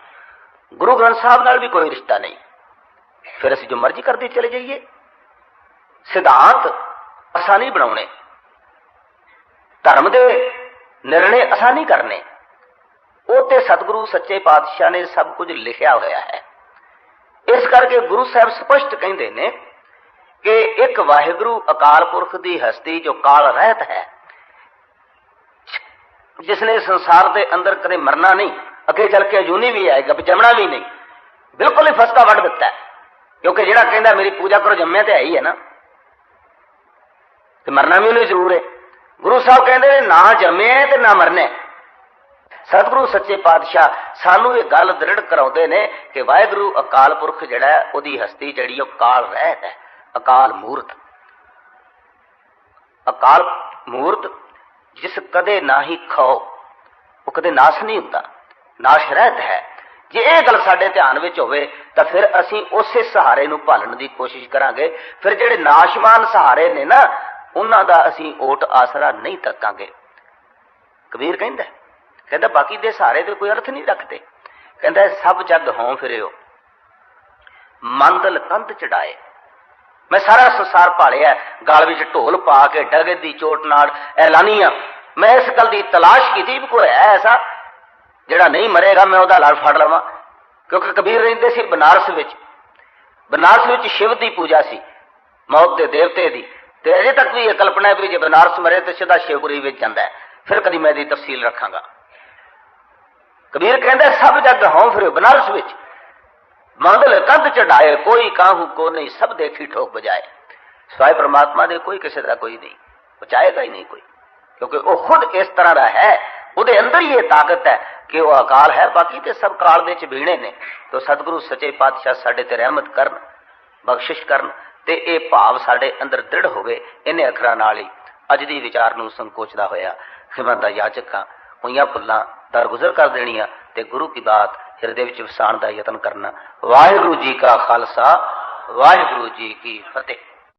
ਗੁਰੂ ਗ੍ਰੰਥ ਸਾਹਿਬ ਨਾਲ ਵੀ ਕੋਈ ਰਿਸ਼ਤਾ ਨਹੀਂ। ਫਿਰ ਅਸੀਂ ਜੋ ਮਰਜ਼ੀ ਕਰਦੇ ਚਲੇ ਜਾਈਏ। ਸਿਧਾਂਤ ਆਸਾਨੀ ਬਣਾਉਣੇ। ਧਰਮ ਦੇ ਨਿਰਣੇ ਅਸਾਂ ਨਹੀਂ ਕਰਨੇ। ਉਹ ਤੇ ਸਤਿਗੁਰੂ, ਸੱਚੇ ਪਾਤਸ਼ਾਹ ਨੇ ਸਭ ਕੁਝ ਲਿਖਿਆ ਹੋਇਆ ਹੈ। ਇਸ ਕਰਕੇ ਗੁਰੂ ਸਾਹਿਬ ਸਪਸ਼ਟ ਕਹਿੰਦੇ ਨੇ ਕਿ ਇੱਕ ਵਾਹਿਗੁਰੂ ਅਕਾਲ ਪੁਰਖ ਦੀ ਹਸਤੀ ਜੋ ਕਾਲ ਰਹਿਤ ਹੈ, ਜਿਸ ਨੇ ਸੰਸਾਰ ਦੇ ਅੰਦਰ ਕਦੇ ਮਰਨਾ ਨਹੀਂ, ਅੱਗੇ ਚੱਲ ਕੇ ਅਜੂਨੀ ਵੀ ਆਏਗਾ ਜੰਮਣਾ ਵੀ ਨਹੀਂ, ਬਿਲਕੁਲ ਹੀ ਫਸਕਾ ਵੱਢ ਦਿੱਤਾ ਕਿਉਂਕਿ ਜਿਹੜਾ ਕਹਿੰਦਾ ਮੇਰੀ ਪੂਜਾ ਕਰੋ, ਜੰਮਿਆ ਤੇ ਹੈ ਹੀ ਹੈ ਨਾ। ਤੇ ਮਰਨਾ ਵੀ ਉਹਨੂੰ ਜ਼ਰੂਰ ਹੈ। ਗੁਰੂ ਸਾਹਿਬ ਕਹਿੰਦੇ ਨੇ, ਨਾ ਜੰਮਿਆ ਤੇ ਨਾ ਮਰਨਾ। ਸਤਿਗੁਰੂ, ਸੱਚੇ ਪਾਤਸ਼ਾਹ, ਸਾਨੂੰ ਇਹ ਗੱਲ ਦ੍ਰਿੜ ਕਰਾਉਂਦੇ ਨੇ ਕਿ ਵਾਹਿਗੁਰੂ ਅਕਾਲ ਪੁਰਖ ਜਿਹੜਾ ਉਹਦੀ ਹਸਤੀ ਜਿਹੜੀ ਉਹ ਕਾਲ ਰਹਿਤ ਹੈ, ਅਕਾਲ ਮੂਰਤ। ਅਕਾਲ ਮੂਰਤ ਜਿਸ ਕਦੇ ਨਾ ਹੀ ਖਾਓ, ਉਹ ਕਦੇ ਨਾਸ਼ ਨਹੀਂ ਹੁੰਦਾ, ਨਾਸ਼ ਰਹਿਤ ਹੈ। ਜੇ ਇਹ ਗੱਲ ਸਾਡੇ ਧਿਆਨ ਵਿੱਚ ਹੋਵੇ, ਤਾਂ ਫਿਰ ਅਸੀਂ ਉਸੇ ਸਹਾਰੇ ਨੂੰ ਭਾਲਣ ਦੀ ਕੋਸ਼ਿਸ਼ ਕਰਾਂਗੇ। ਫਿਰ ਜਿਹੜੇ ਨਾਸ਼ਮਾਨ ਸਹਾਰੇ ਨੇ ਨਾ ਉਹਨਾਂ ਦਾ ਅਸੀਂ ਓਟ ਆਸਰਾ ਨਹੀਂ ਤੱਕਾਂਗੇ। ਕਬੀਰ ਕਹਿੰਦਾ ਕਹਿੰਦਾ ਬਾਕੀ ਦੇ ਸਾਰੇ ਤੇ ਕੋਈ ਅਰਥ ਨਹੀਂ ਰੱਖਦੇ। ਕਹਿੰਦਾ, ਸਭ ਜੱਗ ਹੋਂ ਫਿਰਿਓ। ਮੰਦਲ ਕੰਧ ਚੜਾਏ। ਮੈਂ ਸਾਰਾ ਸੰਸਾਰ ਭਾਲਿਆ, ਗਲ ਵਿੱਚ ਢੋਲ ਪਾ ਕੇ ਡਗੇ ਦੀ ਚੋਟ ਨਾਲ, ਐਲਾਨੀਆਂ। ਮੈਂ ਇਸ ਗੱਲ ਦੀ ਤਲਾਸ਼ ਕੀਤੀ ਵੀ ਕੋਈ ਹੈ ਐਸਾ ਜਿਹੜਾ ਨਹੀਂ ਮਰੇਗਾ, ਮੈਂ ਉਹਦਾ ਲੜ ਫੜ ਲਵਾਂ। ਕਿਉਂਕਿ ਕਬੀਰ ਰਹਿੰਦੇ ਸੀ ਬਨਾਰਸ ਵਿੱਚ। ਬਨਾਰਸ ਵਿੱਚ ਸ਼ਿਵ ਦੀ ਪੂਜਾ ਸੀ, ਮੌਤ ਦੇ ਦੇਵਤੇ ਦੀ। ਤੇ ਅਜੇ ਤੱਕ ਵੀ ਇਹ ਕਲਪਨਾ ਹੈ ਵੀ ਜੇ ਬਨਾਰਸ ਮਰੇ ਤੇ ਸਿੱਧਾ ਸ਼ਿਵਪੁਰੀ ਵਿੱਚ ਜਾਂਦਾ ਹੈ। ਫਿਰ ਕਦੀ ਮੈਂ ਇਹਦੀ ਤਫਸੀਲ ਰੱਖਾਂਗਾ। ਕਬੀਰ ਕਹਿੰਦਾ, ਸਭ ਜਗ ਹੋਂ ਫਿਰ ਬਨਾਰਸ ਵਿੱਚ। ਮੰਗਲ ਕੰਧ ਚੜਾਏ, ਕੋਈ ਕਾਹੂ ਕੋ ਨਹੀਂ, ਸਭ ਦੇਖੀ ਠੋਕ ਬਜਾਏ ਸਵਾਇ ਪ੍ਰਮਾਤਮਾ ਦੇ ਕੋਈ ਕਿਸੇ ਦਾ ਕੋਈ ਨਹੀਂ, ਬਚਾਏਗਾ ਹੀ ਨਹੀਂ ਕੋਈ। ਕਿਉਂਕਿ ਉਹ ਖੁਦ ਇਸ ਤਰ੍ਹਾਂ ਦਾ ਹੈ, ਉਹਦੇ ਅੰਦਰ ਹੀ ਇਹ ਤਾਕਤ ਹੈ ਕਿ ਉਹ ਅਕਾਲ ਹੈ, ਬਾਕੀ ਤੇ ਸਭ ਕਾਲ ਦੇ ਚ ਵੀਣੇ ਨੇ। ਤੋ ਸਤਿਗੁਰੂ ਸੱਚੇ ਪਾਤਸ਼ਾਹ ਸਾਡੇ ਤੇ ਰਹਿਮਤ ਕਰਨ, ਬਖਸ਼ਿਸ਼ ਕਰਨ ਤੇ ਇਹ ਭਾਵ ਸਾਡੇ ਅੰਦਰ ਦ੍ਰਿੜ ਹੋਵੇ ਇਹਨੇ ਅੱਖਰਾਂ ਨਾਲ ਹੀ। ਅੱਜ ਦੀ ਵਿਚਾਰ ਨੂੰ ਸੰਕੋਚਦਾ ਹੋਇਆ ਹਿਮੰਦਾ ਯਾਚਕਾਂ ਹੋਈਆਂ ਭੁੱਲਾਂ ਦਰਗੁਜ਼ਰ ਕਰ ਦੇਣੀਆਂ ਤੇ ਗੁਰੂ ਕੀ ਬਾਤ ਹਿਰਦੇ ਵਿੱਚ ਵਸਾਉਣ ਦਾ ਯਤਨ ਕਰਨਾ। ਵਾਹਿਗੁਰੂ ਜੀ ਕਾ ਖਾਲਸਾ, ਵਾਹਿਗੁਰੂ ਜੀ ਕੀ ਫਤਿਹ।